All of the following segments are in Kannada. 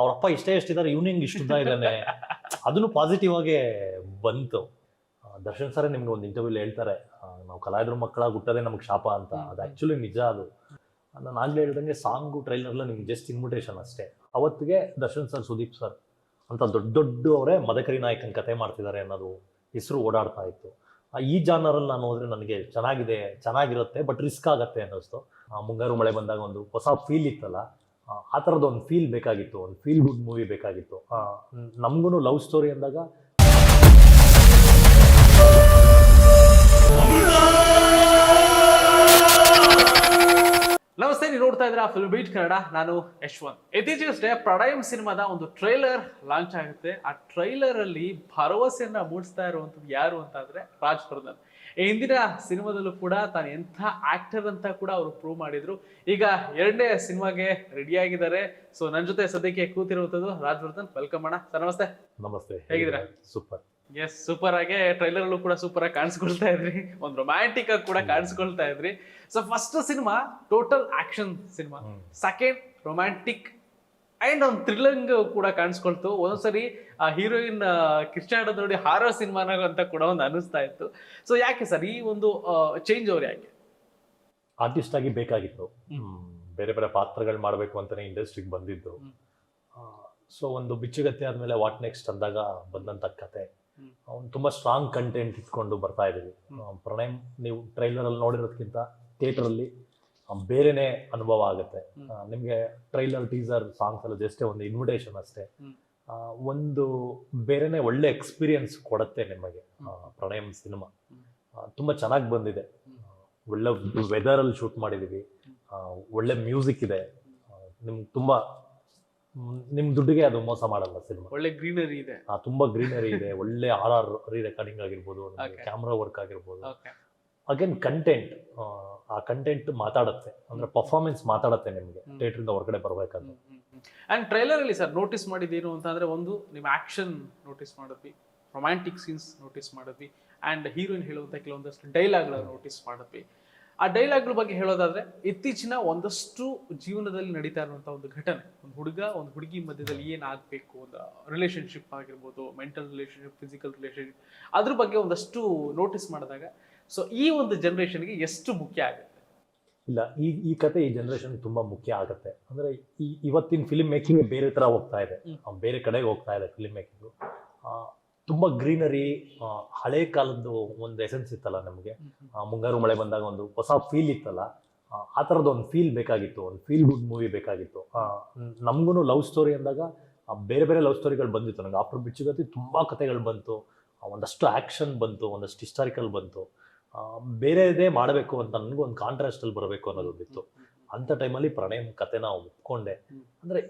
ಅವ್ರಪ್ಪ ಇಷ್ಟೇ ಎಷ್ಟಿದ್ದಾರೆ ಇವ್ನಿಂಗ್ ಇಷ್ಟು ಇಷ್ಟುದ್ದ ಇದ್ದಾನೆ. ಅದನ್ನು ಪಾಸಿಟಿವ್ ಆಗಿ ಬಂತು. ದರ್ಶನ್ ಸರ್ ನಿಮ್ಗೆ ಒಂದು ಇಂಟರ್ವ್ಯೂಲಿ ಹೇಳ್ತಾರೆ ನಾವು ಕಲಾವಿದ್ರ ಮಕ್ಕಳಾಗಿ ಹುಟ್ಟೋದೇ ನಮಗೆ ಶಾಪ ಅಂತ. ಅದು ಆ್ಯಕ್ಚುಲಿ ನಿಜ ಅದು. ನಾನು ಆಗ್ಲೇ ಹೇಳ್ದಂಗೆ ಸಾಂಗು ಟ್ರೈಲರ್ಲ ನಿಮ್ಗೆ ಜಸ್ಟ್ ಇನ್ವಿಟೇಷನ್ ಅಷ್ಟೇ. ಅವತ್ತಿಗೆ ದರ್ಶನ್ ಸರ್ ಸುದೀಪ್ ಸರ್ ಅಂತ ದೊಡ್ಡ ದೊಡ್ಡ ಅವರೇ ಮದಕರಿ ನಾಯಕನ ಕತೆ ಮಾಡ್ತಿದ್ದಾರೆ ಅನ್ನೋದು ಹೆಸರು ಓಡಾಡ್ತಾ ಇತ್ತು. ಈ ಜಾನರಲ್ಲಿ ನಾನು ಹೋದರೆ ನನಗೆ ಚೆನ್ನಾಗಿದೆ ಚೆನ್ನಾಗಿರುತ್ತೆ ಬಟ್ ರಿಸ್ಕ್ ಆಗುತ್ತೆ ಅನ್ನಿಸ್ತು. ಮುಂಗಾರು ಮಳೆ ಬಂದಾಗ ಒಂದು ಹೊಸ ಫೀಲ್ ಇತ್ತಲ್ಲ ಆ, ಥರದ ಒಂದು ಫೀಲ್ ಬೇಕಾಗಿತ್ತು ಒಂದು ಫೀಲ್ ಗುಡ್ ಮೂವಿ ಬೇಕಾಗಿತ್ತು. ನಮಗೂ ಲವ್ ಸ್ಟೋರಿ ಅಂದಾಗ ನಮಸ್ತೆ ನೀವು ನೋಡ್ತಾ ಇದ್ದೀರಾ ಫಿಲ್ಮ್ ಬೀಟ್ ಕನ್ನಡ ನಾನು ಯಶ್ವಂತ್. ಇತ್ತೀಚೆಗಷ್ಟೇ ಪ್ರಡಯಂ ಸಿನಿಮಾದ ಒಂದು ಟ್ರೈಲರ್ ಲಾಂಚ್ ಆಗುತ್ತೆ. ಆ ಟ್ರೈಲರ್ ಅಲ್ಲಿ ಭರವಸೆಯನ್ನ ಮೂಡಿಸ್ತಾ ಇರುವಂತದ್ದು ಯಾರು ಅಂತ ಅಂದ್ರೆ ರಾಜ್ ವರ್ಧನ್ ಈ ಹಿಂದಿನ ಸಿನಿಮಾದಲ್ಲೂ ಕೂಡ ತಾನು ಎಂಥ ಆಕ್ಟರ್ ಅಂತ ಕೂಡ ಅವರು ಪ್ರೂವ್ ಮಾಡಿದ್ರು. ಈಗ ಎರಡನೇ ಸಿನಿಮಾಗೆ ರೆಡಿ ಆಗಿದ್ದಾರೆ. ಸೊ ನನ್ನ ಜೊತೆ ಸದ್ಯಕ್ಕೆ ಕೂತಿರುವಂತದ್ದು ರಾಜವರ್ಧನ್. ವೆಲ್ಕಮ್ ಅಣ್ಣ. ಸರ್ ನಮಸ್ತೆ. ನಮಸ್ತೆ. ಹೇಗಿದ್ದೀರಾ? ಸೂಪರ್. ಎಸ್ ಸೂಪರ್ ಆಗಿ ಟ್ರೈಲರ್ ಅಲ್ಲೂ ಕೂಡ ಸೂಪರ್ ಆಗಿ ಕಾಣಿಸ್ಕೊಳ್ತಾ ಇದ್ರಿ. ಒಂದು ರೊಮ್ಯಾಂಟಿಕ್ ಆಗಿ ಕೂಡ ಕಾಣಿಸ್ಕೊಳ್ತಾ ಇದ್ರಿ. So first cinema total action cinema. Second romantic and ಒಂದು ಥ್ರಿಲ್ಲಿಂಗ್ ಕೂಡ ಕಾಣಿಸ್ಕೊಳ್ತು. ಒಂದೊಂದ್ಸರಿ ಆ ಹೀರೋಯಿನ್ ಕಿರ್ಚಾಡೋದ್ ನೋಡಿ ಹಾರರ್ ಸಿನಿಮಾನ ಅಂತ ಕೂಡ ಒಂದು ಅನಿಸ್ತಾ ಇತ್ತು. ಸೊ ಯಾಕೆ ಸರ್ ಈ ಒಂದು ಚೇಂಜ್ ಅವ್ರು ಯಾಕೆ? ಆರ್ಟಿಸ್ಟ್ ಆಗಿ ಬೇಕಾಗಿತ್ತು. ಬೇರೆ ಬೇರೆ ಪಾತ್ರಗಳು ಮಾಡಬೇಕು ಅಂತಾನೆ ಇಂಡಸ್ಟ್ರಿಗೆ ಬಂದಿದ್ದು. ಸೊ ಒಂದು ಬಿಚ್ಚುಗತ್ತೆ ಆದಮೇಲೆ ವಾಟ್ ನೆಕ್ಸ್ಟ್ ಅಂದಾಗ ಬಂದಂತ ಕತೆ. ಅವ್ನು ತುಂಬಾ ಸ್ಟ್ರಾಂಗ್ ಕಂಟೆಂಟ್ ಇಟ್ಕೊಂಡು ಬರ್ತಾ ಇದೀವಿ ಪ್ರಣಯ್ ನೀವು ಟ್ರೈಲರ್ ಅಲ್ಲಿ ನೋಡಿರೋದಕ್ಕಿಂತ ಥಿಯೇಟರ್ ಅಲ್ಲಿ ಆ, ಬೇರೆನೇ ಅನುಭವ ಆಗುತ್ತೆ. ನಿಮಗೆ ಟ್ರೈಲರ್ ಟೀಸರ್ ಸಾಂಗ್ಸ್ ಎಲ್ಲ ಜಸ್ಟ್ ಒಂದು ಇನ್ವಿಟೇಷನ್ ಅಷ್ಟೇ. ಒಂದು ಬೇರೆನೆ ಒಳ್ಳೆ ಎಕ್ಸ್ಪೀರಿಯನ್ಸ್ ಕೊಡುತ್ತೆ ನಿಮಗೆ ಪ್ರಣಯಂ ಸಿನಿಮಾ. ತುಂಬ ಚೆನ್ನಾಗಿ ಬಂದಿದೆ. ಒಳ್ಳೆ ವೆದರ್ ಅಲ್ಲಿ ಶೂಟ್ ಮಾಡಿದೀವಿ. ಒಳ್ಳೆ ಮ್ಯೂಸಿಕ್ ಇದೆ. ನಿಮ್ಗೆ ತುಂಬಾ ನಿಮ್ ದುಡ್ಡಿಗೆ ಅದು ಮೋಸ ಮಾಡಲ್ಲ ಸಿನಿಮಾ. ಒಳ್ಳೆ ಗ್ರೀನರಿ ಇದೆ. ತುಂಬಾ ಗ್ರೀನರಿ ಇದೆ. ಒಳ್ಳೆ ಆರ್ ಆರ್ ರೀ ರೆಕಾರ್ಡಿಂಗ್ ಆಗಿರ್ಬೋದು. ಕ್ಯಾಮ್ರಾ ವರ್ಕ್ ಆಗಿರ್ಬೋದು. ಅಗೇನ್ ಕಂಟೆಂಟ್ ಆ ಕಂಟೆಂಟ್ ಮಾತಾಡುತ್ತೆ. ಅಂದ್ರೆ ಪರ್ಫಾರ್ಮೆನ್ಸ್ ಮಾತಾಡುತ್ತೆ ನಿಮಗೆ. ಥಿಯೇಟರ್ ಇಂದ ಹೊರಗಡೆ ಬರಬೇಕಂದ್ರೆ. ಅಂಡ್ ಟ್ರೈಲರ್ ಅಲ್ಲಿ ಸರ್ ನೋಟಿಸ್ ಮಾಡಿದ್ದೇನು ಅಂತಂದ್ರೆ ಒಂದು ನಿಮ್ಮ ಆಕ್ಷನ್ ನೋಟಿಸ್ ಮಾಡಿದ್ವಿ ರೊಮ್ಯಾಂಟಿಕ್ ಸೀನ್ಸ್ ನೋಟಿಸ್ ಮಾಡಿದ್ವಿ ಅಂಡ್ ಹೀರೋಯಿನ್ ಹೇಳುವಂತ ಕೆಲವೊಂದಷ್ಟು ಡೈಲಾಗ್ಗಳನ್ನು ನೋಟಿಸ್ ಮಾಡಿದ್ವಿ. ಆ ಡೈಲಾಗ್ಗಳ ಬಗ್ಗೆ ಹೇಳೋದಾದ್ರೆ ಇತ್ತೀಚಿನ ಒಂದಷ್ಟು ಜೀವನದಲ್ಲಿ ನಡೀತಾ ಇರುವಂತಹ ಒಂದು ಘಟನೆ. ಒಂದು ಹುಡುಗ ಒಂದು ಹುಡುಗಿ ಮಧ್ಯದಲ್ಲಿ ಏನಾಗಬೇಕು ಒಂದು ರಿಲೇಶನ್ಶಿಪ್ ಆಗಿರ್ಬೋದು ಮೆಂಟಲ್ ರಿಲೇಶನ್ಶಿಪ್ ಫಿಸಿಕಲ್ ರಿಲೇಶನ್ಶಿಪ್ ಅದ್ರ ಬಗ್ಗೆ ಒಂದಷ್ಟು ನೋಟಿಸ್ ಮಾಡಿದಾಗ ಸೊ ಈ ಒಂದು ಜನರೇಷನ್ಗೆ ಎಷ್ಟು ಮುಖ್ಯ ಆಗುತ್ತೆ? ಇಲ್ಲ ಈ ಈ ಕತೆ ಈ ಜನರೇಷನ್ ತುಂಬಾ ಮುಖ್ಯ ಆಗುತ್ತೆ. ಅಂದ್ರೆ ಈ ಇವತ್ತಿನ ಫಿಲ್ಮ್ ಮೇಕಿಂಗ್ ಬೇರೆ ತರ ಹೋಗ್ತಾ ಇದೆ. ಬೇರೆ ಕಡೆಗೆ ಹೋಗ್ತಾ ಇದೆ ಫಿಲ್ಮ್ ಮೇಕಿಂಗ್ ತುಂಬಾ ಗ್ರೀನರಿ ಹಳೆ ಕಾಲದ್ದು ಒಂದು ಎಸೆನ್ಸ್ ಇತ್ತಲ್ಲ ನಮಗೆ. ಮುಂಗಾರು ಮಳೆ ಬಂದಾಗ ಒಂದು ಹೊಸ ಫೀಲ್ ಇತ್ತಲ್ಲ. ಆ, ಥರದ್ದು ಒಂದು ಫೀಲ್ ಬೇಕಾಗಿತ್ತು ಒಂದು ಫೀಲ್ ಗುಡ್ ಮೂವಿ ಬೇಕಾಗಿತ್ತು. ನಮಗೂ ಲವ್ ಸ್ಟೋರಿ ಅಂದಾಗ ಬೇರೆ ಬೇರೆ ಲವ್ ಸ್ಟೋರಿಗಳು ಬಂದಿತ್ತು. ನನಗೆ ಆಫ್ಟರ್ ಬಿಚ್ಚುಗತಿ ತುಂಬ ಕಥೆಗಳು ಬಂತು. ಒಂದಷ್ಟು ಆ್ಯಕ್ಷನ್ ಬಂತು ಒಂದಷ್ಟು ಹಿಸ್ಟಾರಿಕಲ್ ಬಂತು. ಬೇರೆದೇ ಮಾಡಬೇಕು ಅಂತ ನನಗೂ ಒಂದು ಕಾಂಟ್ರಾಸ್ಟಲ್ಲಿ ಬರಬೇಕು ಅನ್ನೋದೊಂದಿತ್ತು ಅಂಥ ಟೈಮಲ್ಲಿ ಪ್ರಣಯಂ ನಾವು ಒಪ್ಕೊಂಡೆ. ಅಂದರೆ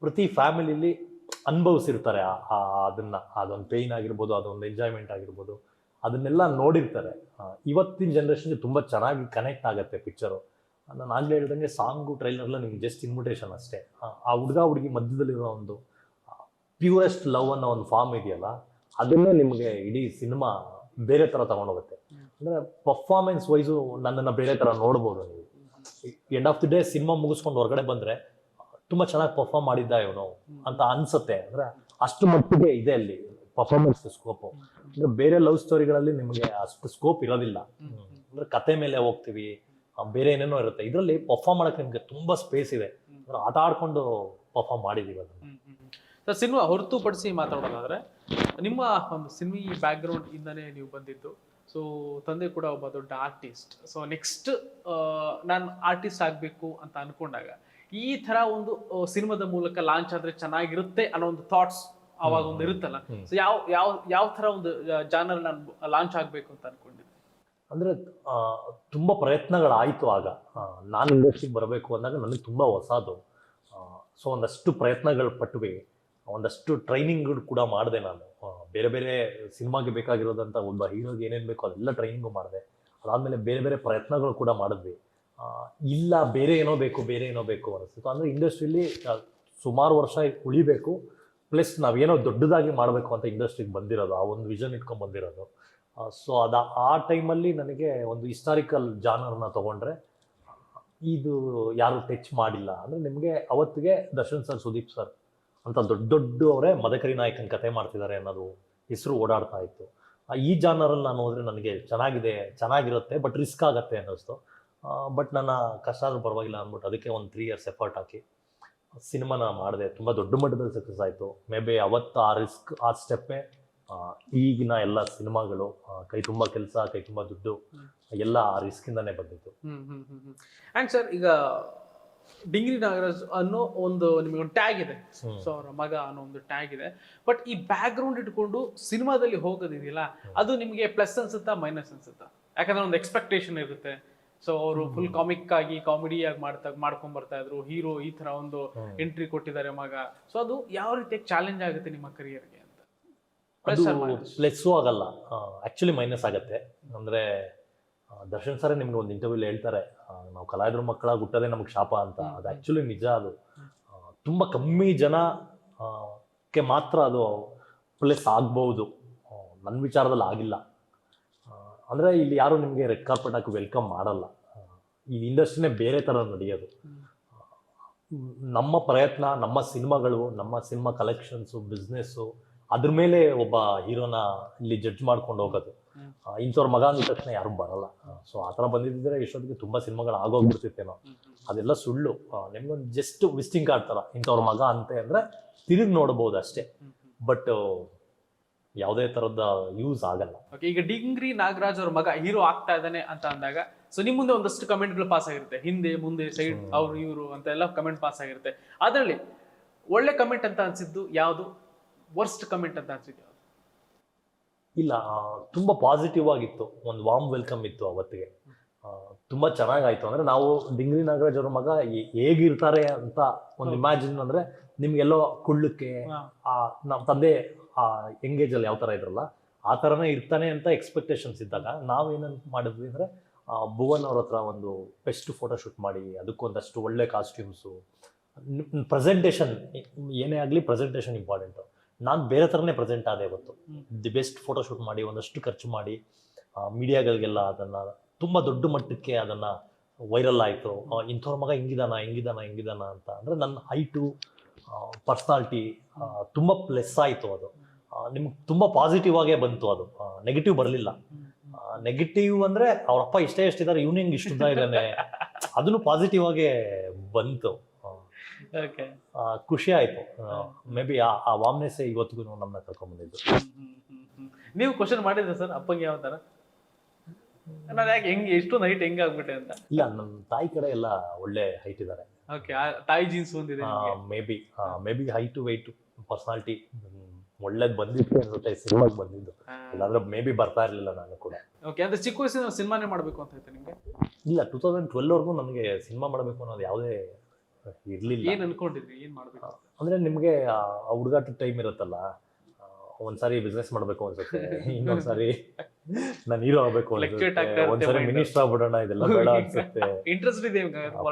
ಪ್ರತಿ ಫ್ಯಾಮಿಲಿಲಿ ಅನುಭವಿಸಿರ್ತಾರೆ. ಆ- ಅದನ್ನು ಅದೊಂದು ಪೇಯ್ನ್ ಆಗಿರ್ಬೋದು ಅದೊಂದು ಎಂಜಾಯ್ಮೆಂಟ್ ಆಗಿರ್ಬೋದು. ಅದನ್ನೆಲ್ಲ ನೋಡಿರ್ತಾರೆ. ಇವತ್ತಿನ ಜನ್ರೇಷನ್ಗೆ ತುಂಬ ಚೆನ್ನಾಗಿ ಕನೆಕ್ಟ್ ಆಗುತ್ತೆ ಪಿಕ್ಚರು ನಾನು ಆಗ್ಲೇ ಹೇಳ್ದಂಗೆ ಸಾಂಗು ಟ್ರೈಲರ್ಲ ನಿಮ್ಗೆ ಜಸ್ಟ್ ಇನ್ವಿಟೇಷನ್ ಅಷ್ಟೇ. ಆ, ಹುಡ್ಗ ಹುಡುಗ ಮಧ್ಯದಲ್ಲಿರೋ ಒಂದು ಪ್ಯೂರೆಸ್ಟ್ ಲವ್ ಅನ್ನೋ ಒಂದು ಫಾರ್ಮ್ ಇದೆಯಲ್ಲ ಅದನ್ನೇ ನಿಮಗೆ ಇಡೀ ಸಿನಿಮಾ ಬೇರೆ ಥರ ತಗೊಂಡೋಗುತ್ತೆ. ಅಂದರೆ ಪರ್ಫಾರ್ಮೆನ್ಸ್ ವೈಸು ನನ್ನನ್ನು ಬೇರೆ ಥರ ನೋಡ್ಬೋದು ನೀವು. End of the day cinema ಮುಗಿಸ್ಕೊಂಡು ಹೊರಗಡೆ ಬಂದರೆ ತುಂಬ ಚೆನ್ನಾಗಿ ಪರ್ಫಾರ್ಮ್ ಮಾಡಿದ್ದ ಇವನು ಅಂತ ಅನ್ಸುತ್ತೆ. ಅಂದ್ರೆ ಅಷ್ಟು ಮಟ್ಟಿಗೆ ಇದೆ ಅಲ್ಲಿ ಪರ್ಫಾರ್ಮೆನ್ಸ್ ಸ್ಕೋಪು ಅಂದ್ರೆ ಬೇರೆ ಲವ್ ಸ್ಟೋರಿಗಳಲ್ಲಿ ನಿಮಗೆ ಅಷ್ಟು ಸ್ಕೋಪ್ ಇರೋದಿಲ್ಲ. ಅಂದ್ರೆ ಕತೆ ಮೇಲೆ ಹೋಗ್ತೀವಿ, ಬೇರೆ ಏನೇನೋ ಇರುತ್ತೆ. ಇದರಲ್ಲಿ ಪರ್ಫಾರ್ಮ್ ಮಾಡಕ್ಕೆ ನಿಮಗೆ ತುಂಬಾ ಸ್ಪೇಸ್ ಇದೆ. ಅಂದ್ರೆ ಆಟ ಆಡ್ಕೊಂಡು ಪರ್ಫಾರ್ಮ್ ಮಾಡಿದೀವಿ ಅದನ್ನು. ಸರ್, ಸಿನಿಮಾ ಹೊರತುಪಡಿಸಿ ಮಾತಾಡೋದಾದ್ರೆ, ನಿಮ್ಮ ಒಂದು ಸಿನಿಮಿ ಬ್ಯಾಕ್ಗ್ರೌಂಡ್ ಇಂದನೇ ನೀವು ಬಂದಿದ್ದು. ಸೊ ತಂದೆ ಕೂಡ ಒಬ್ಬ ದೊಡ್ಡ ಆರ್ಟಿಸ್ಟ್ ಸೊ ನೆಕ್ಸ್ಟ್ ನಾನು ಆರ್ಟಿಸ್ಟ್ ಆಗಬೇಕು ಅಂತ ಅನ್ಕೊಂಡಾಗ ಈ ತರ ಒಂದು ಸಿನಿಮಾದ ಮೂಲಕ ಲಾಂಚ್ ಆದ್ರೆ ಚೆನ್ನಾಗಿರುತ್ತೆ ಅನ್ನೋ ಒಂದು ಥಾಟ್ಸ್ ಅವಾಗ ಒಂದು ಇರುತ್ತಲ್ಲ. ಸೊ ಯಾವ ಯಾವ ಯಾವ ತರ ಒಂದು ಜಾನರ್ ನಾನು ಲಾಂಚ್ ಆಗಬೇಕು ಅಂತ ಅನ್ಕೊಂಡಿದ್ದೆ? ಅಂದ್ರೆ ತುಂಬ ಪ್ರಯತ್ನಗಳಾಯ್ತು ಆಗ. ನಾನು ಇಂಡಸ್ಟ್ರಿಗೆ ಬರಬೇಕು ಅಂದಾಗ ನನಗೆ ತುಂಬಾ ಹೊಸದು. ಸೊ ಒಂದಷ್ಟು ಪ್ರಯತ್ನಗಳು ಪಟ್ಟುವೆ ಒಂದಷ್ಟು ಟ್ರೈನಿಂಗ್ ಕೂಡ ಮಾಡಿದೆ ನಾನು. ಬೇರೆ ಬೇರೆ ಸಿನಿಮಾಗೆ ಬೇಕಾಗಿರೋದಂತ ಒಬ್ಬ ಹೀರೋಗೆ ಏನೇನು ಬೇಕೋ ಅದೆಲ್ಲ ಟ್ರೈನಿಂಗು ಮಾಡಿದೆ. ಅದಾದ್ಮೇಲೆ ಬೇರೆ ಬೇರೆ ಪ್ರಯತ್ನಗಳು ಕೂಡ ಮಾಡಿದ್ವಿ. ಇಲ್ಲ, ಬೇರೆ ಏನೋ ಬೇಕು, ಬೇರೆ ಏನೋ ಬೇಕು ಅನಿಸ್ತು ಅಂದರೆ ಇಂಡಸ್ಟ್ರಿಲಿ ಸುಮಾರು ವರ್ಷ ಉಳಿಬೇಕು. ಪ್ಲಸ್ ನಾವೇನೋ ದೊಡ್ಡದಾಗಿ ಮಾಡಬೇಕು ಅಂತ ಇಂಡಸ್ಟ್ರಿಗೆ ಬಂದಿರೋದು, ಆ ಒಂದು ವಿಷನ್ ಇಟ್ಕೊಂಡು ಬಂದಿರೋದು. ಸೊ ಅದ, ಆ ಟೈಮಲ್ಲಿ ನನಗೆ ಒಂದು ಹಿಸ್ಟಾರಿಕಲ್ ಜಾನರ್ನ ತಗೊಂಡ್ರೆ ಇದು ಯಾರು ಟಚ್ ಮಾಡಿಲ್ಲ. ಅಂದರೆ ನಿಮಗೆ, ಅವತ್ತಿಗೆ ದರ್ಶನ್ ಸರ್ ಸುದೀಪ್ ಸರ್ ಅಂತ ದೊಡ್ಡ ದೊಡ್ಡ ಅವರೇ ಮದಕರಿ ನಾಯಕನ ಕತೆ ಮಾಡ್ತಿದ್ದಾರೆ ಅನ್ನೋದು ಹೆಸರು ಓಡಾಡ್ತಾ ಇತ್ತು. ಈ ಜಾನರಲ್ಲಿ ನಾನು ಹೋದರೆ ನನಗೆ ಚೆನ್ನಾಗಿದೆ ಚೆನ್ನಾಗಿರುತ್ತೆ ಬಟ್ ರಿಸ್ಕ್ ಆಗುತ್ತೆ ಅನ್ನಿಸ್ತು. ಬಟ್ ನನ್ನ ಕಷ್ಟ ಆದರೂ ಪರವಾಗಿಲ್ಲ ಅಂದ್ಬಿಟ್ಟು ಅದಕ್ಕೆ ಒಂದು ತ್ರೀ ಇಯರ್ಸ್ ಎಫರ್ಟ್ ಹಾಕಿ ಸಿನಿಮಾನ ಮಾಡಿದೆ. ತುಂಬ ದೊಡ್ಡ ಮಟ್ಟದಲ್ಲಿ ಸಕ್ಸಸ್ ಆಯಿತು. ಮೇ ಬಿ ಅವತ್ತು ಆ ರಿಸ್ಕ್ ಆ ಸ್ಟೆಪ್ಪೇ ಈಗಿನ ಎಲ್ಲ ಸಿನಿಮಾಗಳು ಕೈ ತುಂಬ ಕೆಲಸ ಕೈ ತುಂಬ ದುಡ್ಡು ಎಲ್ಲ ಆ ರಿಸ್ಕಿಂದಾನೇ ಬಂದಿತ್ತು. ಅಂಡ್ ಸರ್ ಈಗ ಡಿಂಗ್ರಿ ನಾಗರಾಜ್ ಅನ್ನೋ ಒಂದು ನಿಮಗೆ ಒಂದು ಟ್ಯಾಗ್ ಇದೆ. ಸೊ ಅವರ ಮಗ ಅನ್ನೋ ಒಂದು ಟ್ಯಾಗ್ ಇದೆ. ಬಟ್ ಈ ಬ್ಯಾಕ್ ಗ್ರೌಂಡ್ ಇಟ್ಕೊಂಡು ಸಿನಿಮಾದಲ್ಲಿ ಹೋಗೋದಿದೆಯಲ್ಲ ಅದು ನಿಮಗೆ ಪ್ಲಸ್ ಅನ್ಸುತ್ತಾ ಮೈನಸ್ ಅನ್ಸುತ್ತಾ? ಯಾಕಂದ್ರೆ ಒಂದು ಎಕ್ಸ್ಪೆಕ್ಟೇಷನ್ ಇರುತ್ತೆ. ಸೊ ಅವರು ಫುಲ್ ಕಾಮಿಕ್ ಆಗಿ ಕಾಮಿಡಿ ಆಗಿ ಮಾಡ್ತಾ ಮಾಡ್ಕೊಂಡ್ ಬರ್ತಾ ಇದ್ರು. ಹೀರೋ ಈ ತರ ಒಂದು ಎಂಟ್ರಿ ಕೊಟ್ಟಿದ್ದಾರೆ ಮಗ. ಸೊ ಅದು ಯಾವ ರೀತಿ ಚಾಲೆಂಜ್ ಆಗುತ್ತೆ ನಿಮ್ಮ ಕರಿಯರ್ಗೆ ಅಂತ? ಪ್ಲಸ್ಸು ಆಗಲ್ಲ. ಆಕ್ಚುಲಿ ಮೈನಸ್ ಆಗತ್ತೆ. ಅಂದರೆ ದರ್ಶನ್ ಸರ್ ನಿಮ್ಗೆ ಒಂದು ಇಂಟರ್ವ್ಯೂಲಿ ಹೇಳ್ತಾರೆ ನಾವು ಕಲಾವಿದ್ರ ಮಕ್ಕಳಾಗಿ ಹುಟ್ಟೋದೇ ನಮಗೆ ಶಾಪ ಅಂತ. ಅದು ಆ್ಯಕ್ಚುಲಿ ನಿಜ ಅದು. ತುಂಬ ಕಮ್ಮಿ ಜನ ಕ್ಕೆ ಮಾತ್ರ ಅದು ಪ್ಲೇಸ್ ಆಗ್ಬೋದು. ನನ್ನ ವಿಚಾರದಲ್ಲಿ ಆಗಿಲ್ಲ. ಅಂದರೆ ಇಲ್ಲಿ ಯಾರು ನಿಮಗೆ ರೆಡ್ ಕಾರ್ಪೆಟ್ ಹಾಕಿ ವೆಲ್ಕಮ್ ಮಾಡಲ್ಲ. ಈ ಇಂಡಸ್ಟ್ರಿನೇ ಬೇರೆ ಥರ ನಡೆಯೋದು. ನಮ್ಮ ಪ್ರಯತ್ನ ನಮ್ಮ ಸಿನಿಮಾಗಳು ನಮ್ಮ ಸಿನಿಮಾ ಕಲೆಕ್ಷನ್ಸು ಬಿಸ್ನೆಸ್ಸು ಅದ್ರ ಮೇಲೆ ಒಬ್ಬ ಹೀರೋನ ಇಲ್ಲಿ ಜಡ್ಜ್ ಮಾಡ್ಕೊಂಡು ಹೋಗೋದು. ಇಂಥವ್ರ ಮಗ ಅಂದ ತಕ್ಷಣ ಯಾರು ಬರಲ್ಲ. ಸೊ ಆ ಥರ ಬಂದಿದ್ದರೆ ಇಷ್ಟೊತ್ತಿಗೆ ತುಂಬ ಸಿನಿಮಾಗಳು ಆಗೋಗ್ಬಿಡ್ತಿತ್ತೇನೋ. ಅದೆಲ್ಲ ಸುಳ್ಳು. ನಿಮ್ಗೊಂದು ಜಸ್ಟ್ ವಿಸಿಟಿಂಗ್ ಕಾರ್ಡ್ ಥರ ಇಂಥವ್ರ ಮಗ ಅಂತೆ ಅಂದರೆ ತಿರುಗಿ ನೋಡ್ಬೋದು ಅಷ್ಟೇ. ಬಟ್ ಯಾವುದೇ ಥರದ ಯೂಸ್ ಆಗಲ್ಲ. ಓಕೆ ಈಗ ಡಿಂಗ್ರಿ ನಾಗರಾಜ್ ಅವ್ರ ಮಗ ಹೀರೋ ಆಗ್ತಾ ಇದ್ದಾನೆ ಅಂತ ಅಂದಾಗ ಸೊ ನಿಮ್ಮ ಮುಂದೆ ಒಂದಷ್ಟು ಕಮೆಂಟ್ಗಳು ಪಾಸ್ ಆಗಿರುತ್ತೆ. ಹಿಂದೆ ಮುಂದೆ ಸೈಡ್ ಅವ್ರು ಇವರು ಅಂತ ಎಲ್ಲ ಕಮೆಂಟ್ ಪಾಸ್ ಆಗಿರುತ್ತೆ. ಅದರಲ್ಲಿ ಒಳ್ಳೆ ಕಮೆಂಟ್ ಅಂತ ಅನ್ಸಿದ್ದು ಯಾವುದು? ವರ್ಸ್ಟ್ ಕಮೆಂಟ್ ಅಂತ ಅನ್ಸಿದ್ದು? ಇಲ್ಲ ತುಂಬ ಪಾಸಿಟಿವ್ ಆಗಿತ್ತು. ಒಂದು ವಾಮ್ ವೆಲ್ಕಮ್ ಇತ್ತು ಅವತ್ತಿಗೆ. ತುಂಬ ಚೆನ್ನಾಗಾಯ್ತು. ಅಂದರೆ ನಾವು ಡಿಂಗ್ರಿ ನಾಗರಾಜ್ ಅವ್ರ ಮಗ ಹೇಗಿರ್ತಾರೆ ಅಂತ ಒಂದು ಇಮ್ಯಾಜಿನ್ ಅಂದರೆ ನಿಮ್ಗೆಲ್ಲೋ ಕುಳ್ಳಕ್ಕೆ ಆ ನಮ್ಮ ತಂದೆ ಆ ಎಂಗೇಜಲ್ಲಿ ಯಾವ ಥರ ಇದ್ರಲ್ಲ ಆ ಥರನೇ ಇರ್ತಾನೆ ಅಂತ ಎಕ್ಸ್ಪೆಕ್ಟೇಷನ್ಸ್ ಇದ್ದಾಗ ನಾವೇನಂತ ಮಾಡಿದ್ವಿ ಅಂದರೆ ಭುವನ್ ಅವ್ರ ಹತ್ರ ಒಂದು ಬೆಸ್ಟ್ ಫೋಟೋ ಶೂಟ್ ಮಾಡಿ ಅದಕ್ಕೊಂದಷ್ಟು ಒಳ್ಳೆ ಕಾಸ್ಟ್ಯೂಮ್ಸು ಪ್ರೆಸೆಂಟೇಷನ್ ಏನೇ ಆಗಲಿ ಪ್ರೆಸೆಂಟೇಷನ್ ಇಂಪಾರ್ಟೆಂಟು ನಾನು ಬೇರೆ ಥರನೇ ಪ್ರೆಸೆಂಟ್ ಆದೆ ಇವತ್ತು. ದಿ ಬೆಸ್ಟ್ ಫೋಟೋಶೂಟ್ ಮಾಡಿ ಒಂದಷ್ಟು ಖರ್ಚು ಮಾಡಿ ಮೀಡಿಯಾಗಳಿಗೆಲ್ಲ ಅದನ್ನು ತುಂಬ ದೊಡ್ಡ ಮಟ್ಟಕ್ಕೆ ಅದನ್ನು ವೈರಲ್ ಆಯಿತು. ಇಂಥವ್ರ ಮಗ ಹಿಂಗಿದಾನ ಹಿಂಗಿದಾನ ಹಿಂಗಿದಾನ ಅಂತ ಅಂದರೆ ನನ್ನ ಹೈಟು ಪರ್ಸ್ನಾಲ್ಟಿ ತುಂಬ ಪ್ಲೆಸ್ ಆಯಿತು ಅದು. ನಿಮ್ಗೆ ತುಂಬ ಪಾಸಿಟಿವ್ ಆಗೇ ಬಂತು ಅದು. ನೆಗೆಟಿವ್ ಬರಲಿಲ್ಲ. ನೆಗೆಟಿವ್ ಅಂದರೆ ಅವರಪ್ಪ ಇಷ್ಟೇ ಎಷ್ಟಿದ್ದಾರೆ ಇವ್ನಿಂಗ್ ಹೆಂಗೆ ಇಷ್ಟು ಇದ್ದಾನೆ. ಅದನ್ನು ಪಾಸಿಟಿವ್ ಆಗೇ ಬಂತು. ಖುಷಿ ಆಯ್ತು. ಮೇ ಬಿ ಆ ವಾಮ್ನೆಸ್ಸೇ ಇವತ್ತಿಗೂ ನಮ್ಮನ್ನ ಕರ್ಕೊಂಡ್ಬಂದಿದ್ದು. ನೀವು ಕ್ವಶನ್ ಮಾಡಿದ್ರೆ ಸರ್ ಅಪ್ಪಂಗೆ ಯಾವ ತರ? ನಾನು ಯಾಕೆ ಹೆಂಗೆ ಎಷ್ಟು ಹೈಟ್ ಹೆಂಗೆ ಆಗ್ಬಿಟ್ಟೆ ಅಂತ? ಇಲ್ಲ ನಮ್ಮ ತಾಯಿ ಕಡೆ ಎಲ್ಲ ಒಳ್ಳೆ ಹೈಟ್ ಇದ್ದಾರೆ ಓಕೆ ತಾಯಿ ಜೀನ್ಸ್ ನಿಮ್ಗೆ. Maybe maybe height weight personality ಒಳ್ಳೇದು ಬಂದಿತ್ತು ಅನ್ಸುತ್ತೆ ಸಿನಿಮಾಗೆ ಬಂದಿದ್ದು. ಇಲ್ಲಾಂದ್ರೆ ಮೇ ಬಿ ಬರ್ತಾ ಇರಲಿಲ್ಲ ನಾನು ಕೂಡ. ಓಕೆ ಅಂದ್ರೆ ಚಿಕ್ಕ ವಯಸ್ಸಿನ ಸಿನಿಮಾನೇ ಮಾಡ್ಬೇಕು ಅಂತ ಐತೆ ನಿಮಗೆ? ಇಲ್ಲ ಟೂ ತೌಸಂಡ್ ಟ್ವೆಲ್ವರೆಗೂ ನನಗೆ ಸಿನಿಮಾ ಮಾಡಬೇಕು ಅನ್ನೋದು ಯಾವುದೇ ಇರಲಿಲ್ಲ. ಏನ್ ಅನ್ಕೊಂಡಿದ್ರಿ? ಏನ್ ಮಾಡ್ಬೇಕು ಅಂತ? ಅಂದರೆ ನಿಮಗೆ ಆ ಹುಡುಗಾಟ ಟೈಮ್ ಇರುತ್ತಲ್ಲ ಆ, ಒಂದ್ಸಾರಿ ಬಿಸ್ನೆಸ್ ಮಾಡಬೇಕು ಅನ್ಸುತ್ತೆ. ಇನ್ನೊಂದ್ಸಾರಿ ನಾನು ಹೀರೋ ಆಗಬೇಕು Fluctuate ಆಗ್ತಾ ಅನ್ಸುತ್ತೆ ಇರುತ್ತೆ ಒಂದ್ಸರಿ mind. ಮಿನಿಸ್ಟರ್ ಆಗ್ಬಿಡೋಣ ಇದೆಲ್ಲ ಬೇಡ ಅನ್ಸುತ್ತೆ. ಇಂಟ್ರೆಸ್ಟ್ ಇದೆ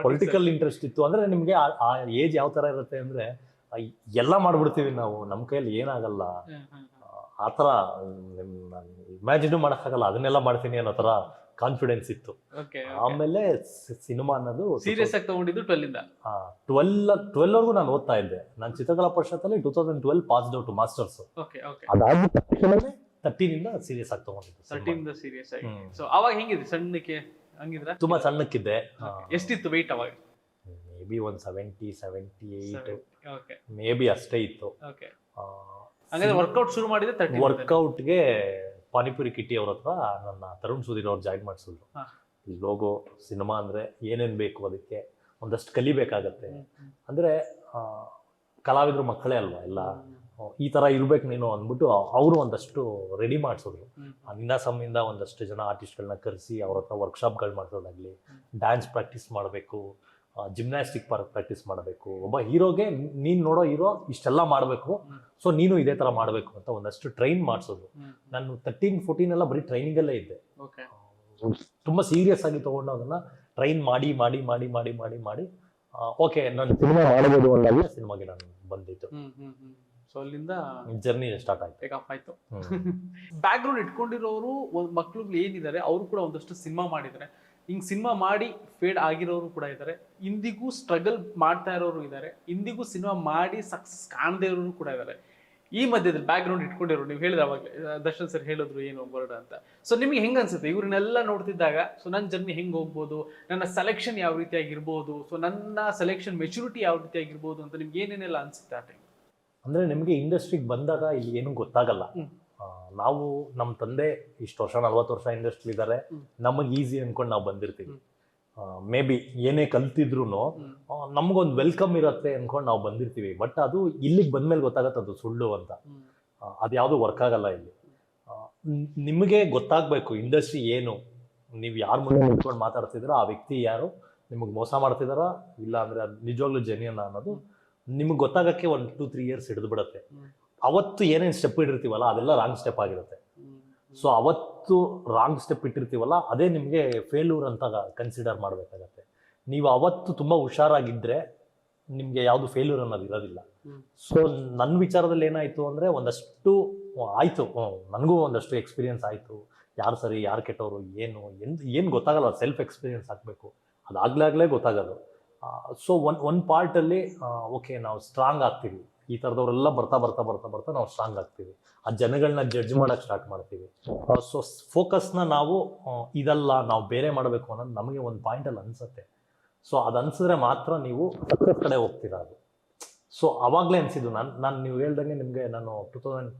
ಪೊಲಿಟಿಕಲ್ ಇಂಟ್ರೆಸ್ಟ್ ಇತ್ತು. ಅಂದ್ರೆ ನಿಮ್ಗೆ ಆ- ಆ ಏಜ್ ಯಾವ ತರ ಇರುತ್ತೆ ಅಂದ್ರೆ ಆ, ಎಲ್ಲ ಮಾಡ್ಬಿಡ್ತೀವಿ ನಾವು. ನಮ್ಮ ಕೈಯಲ್ಲಿ ಏನಾಗಲ್ಲ. ಆ ಥರ ಇಮ್ಯಾಜಿನ್ ಮಾಡೋಕ್ಕಾಗಲ್ಲ. ಅದನ್ನೆಲ್ಲ ಮಾಡ್ತೀನಿ ಅನ್ನೋ ಥರ ಕಾನ್ಫಿಡೆನ್ಸ್ ಇತ್ತು. ಓಕೆ ಆಮೇಲೆ ಸಿನಿಮಾ ಅನ್ನೋದು ಸೀರಿಯಸ್ ಆಗಿ ತಗೊಂಡಿದ್ದು ಟ್ವೆಲ್ ಇಂದ? ಟ್ವೆಲ್ ಟ್ವೆಲ್ವರೆಗೂ ನಾನು ಓದ್ತಾ ಇದ್ದೆ. ನಾನು ಚಿತ್ರಕಲಾ ಪರಿಷತ್ತಲ್ಲಿ two thousand twelve pass out masters ಅದಾದ ತಕ್ಷಣನೇ ತರ್ಟೀನಿಂದ ಸೀರಿಯಸ್ ಆಗಿ ತಗೊಂಡಿದ್ದು ತರ್ಟೀನ್ ಸೀರಿಯಸ್ ಆಗಿ. ಸೊ ಅವಾಗ ಹೆಂಗಿದೆ ಸಣ್ಣಕ್ಕೆ ಹಂಗಿದ್ರ? ತುಂಬಾ ಸಣ್ಣಕ್ಕಿದ್ದೆ. ಎಷ್ಟಿತ್ತು ವೆಯ್ಟ್ ಅವಾಗ? ಮೇ ಬಿ ಒಂದು seventy seventy eight okay maybe ಅಷ್ಟೇ ಇತ್ತು. ಹಂಗಾದ್ರೆ ವರ್ಕೌಟ್ ಶುರು ಮಾಡಿದ್ರೆ ವರ್ಕೌಟ್ಗೆ ಪಾನಿಪುರಿ ಕಿಟ್ಟಿ ಅವ್ರ ಹತ್ರ ನನ್ನ ತರುಣ್ ಸುಧೀರ್ ಅವ್ರು ಜಾಯಿನ್ ಮಾಡಿಸಿದ್ರು. ಲೋಗೋ ಸಿನಿಮಾ ಅಂದರೆ ಏನೇನು ಬೇಕು ಅದಕ್ಕೆ ಒಂದಷ್ಟು ಕಲಿಬೇಕಾಗತ್ತೆ. ಅಂದರೆ ಕಲಾವಿದರು ಮಕ್ಕಳೇ ಅಲ್ವಾ ಎಲ್ಲ? ಈ ಥರ ಇರ್ಬೇಕು ನೀನು ಅಂದ್ಬಿಟ್ಟು ಅವರು ಒಂದಷ್ಟು ರೆಡಿ ಮಾಡಿಸಿದ್ರು. ನಿನ್ನಾಸಮ್ಮಿಂದ ಒಂದಷ್ಟು ಜನ ಆರ್ಟಿಸ್ಟ್ಗಳನ್ನ ಕರೆಸಿ ಅವ್ರ ಹತ್ರ ವರ್ಕ್ಶಾಪ್ಗಳು ಮಾಡಿಸೋದಾಗಲಿ ಡ್ಯಾನ್ಸ್ ಪ್ರಾಕ್ಟೀಸ್ ಮಾಡಬೇಕು ಜಿಮ್ನಾಸ್ಟಿಕ್ ಪ್ರಾಕ್ಟೀಸ್ ಮಾಡಬೇಕು. ಒಬ್ಬ ಹೀರೋಗೆ ನೀನು ನೋಡೋ ಹೀರೋ ಇಷ್ಟೆಲ್ಲ ಮಾಡಬೇಕು. ಸೊ ನೀನು ಇದೇ ಥರ ಮಾಡಬೇಕು ಅಂತ ಒಂದಷ್ಟು ಟ್ರೈನ್ ಮಾಡಿಸೋದು. ನಾನು ತರ್ಟೀನ್ ಫೋರ್ಟೀನ್ ಎಲ್ಲ ಬರೀ ಟ್ರೈನಿಂಗಲ್ಲೇ ಇದ್ದೆ. ತುಂಬ ಸೀರಿಯಸ್ ಆಗಿ ತೊಗೊಂಡು ಅದನ್ನು ಟ್ರೈನ್ ಮಾಡಿ ಮಾಡಿ ಮಾಡಿ ಮಾಡಿ ಮಾಡಿ ಮಾಡಿ ಓಕೆ ನಾನು ಸಿನಿಮಾ ಮಾಡಬಹುದು ಅಂದಾಗ? ಸಿನಿಮಾಗೆ ನಾನು ಬಂದಿತ್ತು ಸೊ ಅಲ್ಲಿಂದ ಜರ್ನಿ ಸ್ಟಾರ್ಟ್ ಆಯ್ತು. ಟೇಕ್ ಆಫ್ ಆಯ್ತು. ಬ್ಯಾಕ್ಗ್ರೌಂಡ್ ಬ್ಯಾಕ್ ಗ್ರೌಂಡ್ ಇಟ್ಕೊಂಡಿರೋರು ಮಕ್ಕಳು ಮಕ್ಳುಗಳು ಏನಿದ್ದಾರೆ ಅವರು ಕೂಡ ಒಂದಷ್ಟು ಸಿನಿಮಾ ಮಾಡಿದ್ದಾರೆ. ಹಿಂಗ್ ಸಿನಿಮಾ ಮಾಡಿ ಫೇಡ್ ಆಗಿರೋರು ಕೂಡ ಇದ್ದಾರೆ ಇಂದಿಗೂ ಸ್ಟ್ರಗಲ್ ಮಾಡ್ತಾ ಇರೋರು ಇದ್ದಾರೆ ಇಂದಿಗೂ ಸಿನಿಮಾ ಮಾಡಿ ಸಕ್ಸಸ್ ಕಾಣದೇ ಇರೋರು ಕೂಡ ಇದ್ದಾರೆ ಈ ಮಧ್ಯದಲ್ಲಿ ಬ್ಯಾಕ್ ಗ್ರೌಂಡ್ ಇಟ್ಕೊಂಡಿರೋ ನೀವು ಹೇಳಿದ ಅವಾಗ ದರ್ಶನ್ ಸರ್ ಹೇಳಿದ್ರು ಏನು ವರ್ಡ್ ಅಂತ. ಸೊ ನಿಮಗೆ ಹೆಂಗೆ ಅನ್ಸುತ್ತೆ? ಇವ್ರನ್ನೆಲ್ಲ ನೋಡ್ತಿದ್ದಾಗ ಸೊ ನನ್ನ ಜರ್ನಿ ಹೆಂಗೆ ಹೋಗ್ಬೋದು? ನನ್ನ ಸೆಲೆಕ್ಷನ್ ಯಾವ ರೀತಿಯಾಗಿರ್ಬೋದು? ಸೊ ನನ್ನ ಸೆಲೆಕ್ಷನ್ ಮೆಚುರಿಟಿ ಯಾವ ರೀತಿಯಾಗಿರ್ಬೋದು ಅಂತ ನಿಮ್ಗೆ ಏನೇನೆಲ್ಲ ಅನಿಸುತ್ತೆ ಆ ಟೈಮ್ ಅಂದರೆ ನಿಮಗೆ ಇಂಡಸ್ಟ್ರಿಗೆ ಬಂದಾಗ ಇಲ್ಲಿ ಏನೂ ಗೊತ್ತಾಗಲ್ಲ. ನಾವು ನಮ್ಮ ತಂದೆ ಇಷ್ಟು ವರ್ಷ ನಲ್ವತ್ತು ವರ್ಷ ಇಂಡಸ್ಟ್ರಿ ಇದ್ದಾರೆ ನಮಗೆ ಈಸಿ ಅನ್ಕೊಂಡು ನಾವು ಬಂದಿರ್ತೀವಿ. ಮೇ ಬಿ ಏನೇ ಕಲ್ತಿದ್ರು. ನಮಗೊಂದು ವೆಲ್ಕಮ್ ಇರುತ್ತೆ ಅನ್ಕೊಂಡು ನಾವು ಬಂದಿರ್ತೀವಿ. ಬಟ್ ಅದು ಇಲ್ಲಿಗೆ ಬಂದ್ಮೇಲೆ ಗೊತ್ತಾಗತ್ತೆ ಅದು ಸುಳ್ಳು ಅಂತ. ಹ್ಮ್. ಅದು ಯಾವುದು ವರ್ಕ್ ಆಗಲ್ಲ ಇಲ್ಲಿ. ನಿಮಗೆ ಗೊತ್ತಾಗಬೇಕು ಇಂಡಸ್ಟ್ರಿ ಏನು. ನೀವು ಯಾರ ಮುಂದೆ ನಿಂತ್ಕೊಂಡು ಮಾತಾಡ್ತಿದ್ದೀರೋ ಆ ವ್ಯಕ್ತಿ ಯಾರು ನಿಮಗೆ ಮೋಸ ಮಾಡ್ತಿದಾರಾ ಇಲ್ಲ ಅಂದ್ರೆ ಅದು ನಿಜವಾಗ್ಲೂ ಜೆನ್ಯನ್ ಅನ್ನೋದು ನಿಮಗೆ ಗೊತ್ತಾಗಕ್ಕೆ ಒಂದು ಟೂ ತ್ರೀ ಇಯರ್ಸ್ ಹಿಡಿದು ಬಿಡುತ್ತೆ. ಅವತ್ತು ಏನೇನು ಸ್ಟೆಪ್ ಇಟ್ಟಿರ್ತೀವಲ್ಲ, ಅದೆಲ್ಲ ರಾಂಗ್ ಸ್ಟೆಪ್ ಆಗಿರುತ್ತೆ. ಸೊ ಅವತ್ತು ರಾಂಗ್ ಸ್ಟೆಪ್ ಇಟ್ಟಿರ್ತೀವಲ್ಲ, ಅದೇ ನಿಮಗೆ ಫೇಲ್ಯೂರ್ ಅಂತ ಕನ್ಸಿಡರ್ ಮಾಡಬೇಕಾಗತ್ತೆ. ನೀವು ಅವತ್ತು ತುಂಬ ಹುಷಾರಾಗಿದ್ದರೆ ನಿಮಗೆ ಯಾವುದು ಫೇಲ್ಯೂರ್ ಅನ್ನೋದು ಇರೋದಿಲ್ಲ. ಸೊ ನನ್ನ ವಿಚಾರದಲ್ಲಿ ಏನಾಯಿತು ಅಂದರೆ, ಒಂದಷ್ಟು ಆಯಿತು. ನನಗೂ ಒಂದಷ್ಟು ಎಕ್ಸ್ಪೀರಿಯನ್ಸ್ ಆಯಿತು. ಯಾರು ಸರಿ, ಯಾರು ಕೆಟ್ಟವರು, ಏನು, ಎಂದು, ಏನು ಗೊತ್ತಾಗಲ್ಲ ಸೆಲ್ಫ್ ಎಕ್ಸ್ಪೀರಿಯನ್ಸ್ ಆಗಬೇಕು ಆಗಲೇ ಗೊತ್ತಾಗೋದು. ಸೊ ಒನ್ ಒನ್ ಪಾರ್ಟಲ್ಲಿ ಓಕೆ ನಾವು ಸ್ಟ್ರಾಂಗ್ ಆಗ್ತೀವಿ. ಈ ಥರದವರೆಲ್ಲ ಬರ್ತಾ ಬರ್ತಾ ಬರ್ತಾ ಬರ್ತಾ ನಾವು ಸ್ಟ್ರಾಂಗ್ ಆಗ್ತೀವಿ. ಆ ಜನಗಳನ್ನ ಜಡ್ಜ್ ಮಾಡೋಕ್ಕೆ ಸ್ಟಾರ್ಟ್ ಮಾಡ್ತೀವಿ. ಸೊ ಫೋಕಸ್ನ ನಾವು ಇದೆಲ್ಲ ನಾವು ಬೇರೆ ಮಾಡಬೇಕು ಅನ್ನೋದು ನಮಗೆ ಒಂದು ಪಾಯಿಂಟಲ್ಲಿ ಅನಿಸುತ್ತೆ. ಸೊ ಅದು ಅನ್ಸಿದ್ರೆ ಮಾತ್ರ ನೀವು ಸಕ್ಸಸ್ ಕಡೆ ಹೋಗ್ತೀರಾ ಅದು. ಸೊ ಅವಾಗಲೇ ಅನಿಸಿದ್ದು ನಾನು ನಾನು ನೀವು ಹೇಳ್ದಂಗೆ ನಿಮಗೆ ನಾನು ಟೂ ತೌಸಂಡ್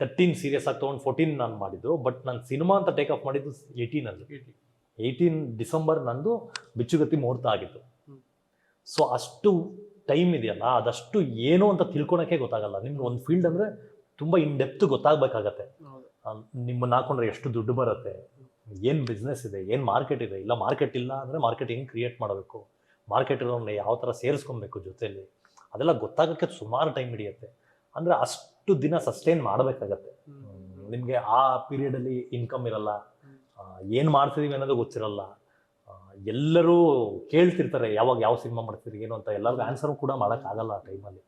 ತರ್ಟೀನ್ ಸೀರಿಯಸ್ ಆಗಿ ತೊಗೊಂಡು ಫೋರ್ಟೀನ್ ನಾನು ಮಾಡಿದ್ದು ಬಟ್ ನಾನು ಸಿನಿಮಾ ಅಂತ ಟೇಕ್ ಆಫ್ ಮಾಡಿದ್ದು ಏಯ್ಟೀನಲ್ಲಿ ಏಯ್ಟೀನ್ ಡಿಸೆಂಬರ್ ನಂದು ಬಿಚ್ಚುಗತ್ತಿ ಮುಹೂರ್ತ ಆಗಿತ್ತು. ಸೊ ಅಷ್ಟು ಟೈಮ್ ಇದೆಯಲ್ಲ ಅದಷ್ಟು ಏನು ಅಂತ ತಿಳ್ಕೊಳಕ್ಕೆ ಗೊತ್ತಾಗಲ್ಲ. ನಿಮ್ಗೆ ಒಂದು ಫೀಲ್ಡ್ ಅಂದರೆ ತುಂಬ ಇನ್ ಡೆಪ್ತ್ ಗೊತ್ತಾಗಬೇಕಾಗತ್ತೆ. ನಿಮ್ಮನ್ನ ಹಾಕೊಂಡ್ರೆ ಎಷ್ಟು ದುಡ್ಡು ಬರುತ್ತೆ ಏನು ಬಿಸ್ನೆಸ್ ಇದೆ ಏನು ಮಾರ್ಕೆಟ್ ಇದೆ ಇಲ್ಲ ಮಾರ್ಕೆಟ್ ಇಲ್ಲ ಅಂದರೆ ಮಾರ್ಕೆಟ್ ಹೆಂಗೆ ಕ್ರಿಯೇಟ್ ಮಾಡಬೇಕು ಮಾರ್ಕೆಟ್ ಇರೋನ್ನ ಯಾವ ಥರ ಸೇರಿಸ್ಕೊಬೇಕು ಜೊತೆಯಲ್ಲಿ ಅದೆಲ್ಲ ಗೊತ್ತಾಗೋಕ್ಕೆ ಸುಮಾರು ಟೈಮ್ ಹಿಡಿಯುತ್ತೆ. ಅಂದರೆ ಅಷ್ಟು ದಿನ ಸಸ್ಟೈನ್ ಮಾಡಬೇಕಾಗತ್ತೆ. ನಿಮಗೆ ಆ ಪೀರಿಯಡಲ್ಲಿ ಇನ್ಕಮ್ ಇರಲ್ಲ ಏನು ಮಾಡ್ತಿದ್ದೀವಿ ಅನ್ನೋದು ಗೊತ್ತಿರಲ್ಲ. ಎಲ್ಲರೂ ಕೇಳ್ತಿರ್ತಾರೆ ಯಾವಾಗ ಯಾವ ಸಿನಿಮಾ ಮಾಡ್ತೀರಿ ಏನು ಅಂತ ಎಲ್ಲರಿಗೂ ಆನ್ಸರ್ ಕೂಡ ಮಾಡೋಕ್ಕಾಗಲ್ಲ ಆ ಟೈಮಲ್ಲಿ.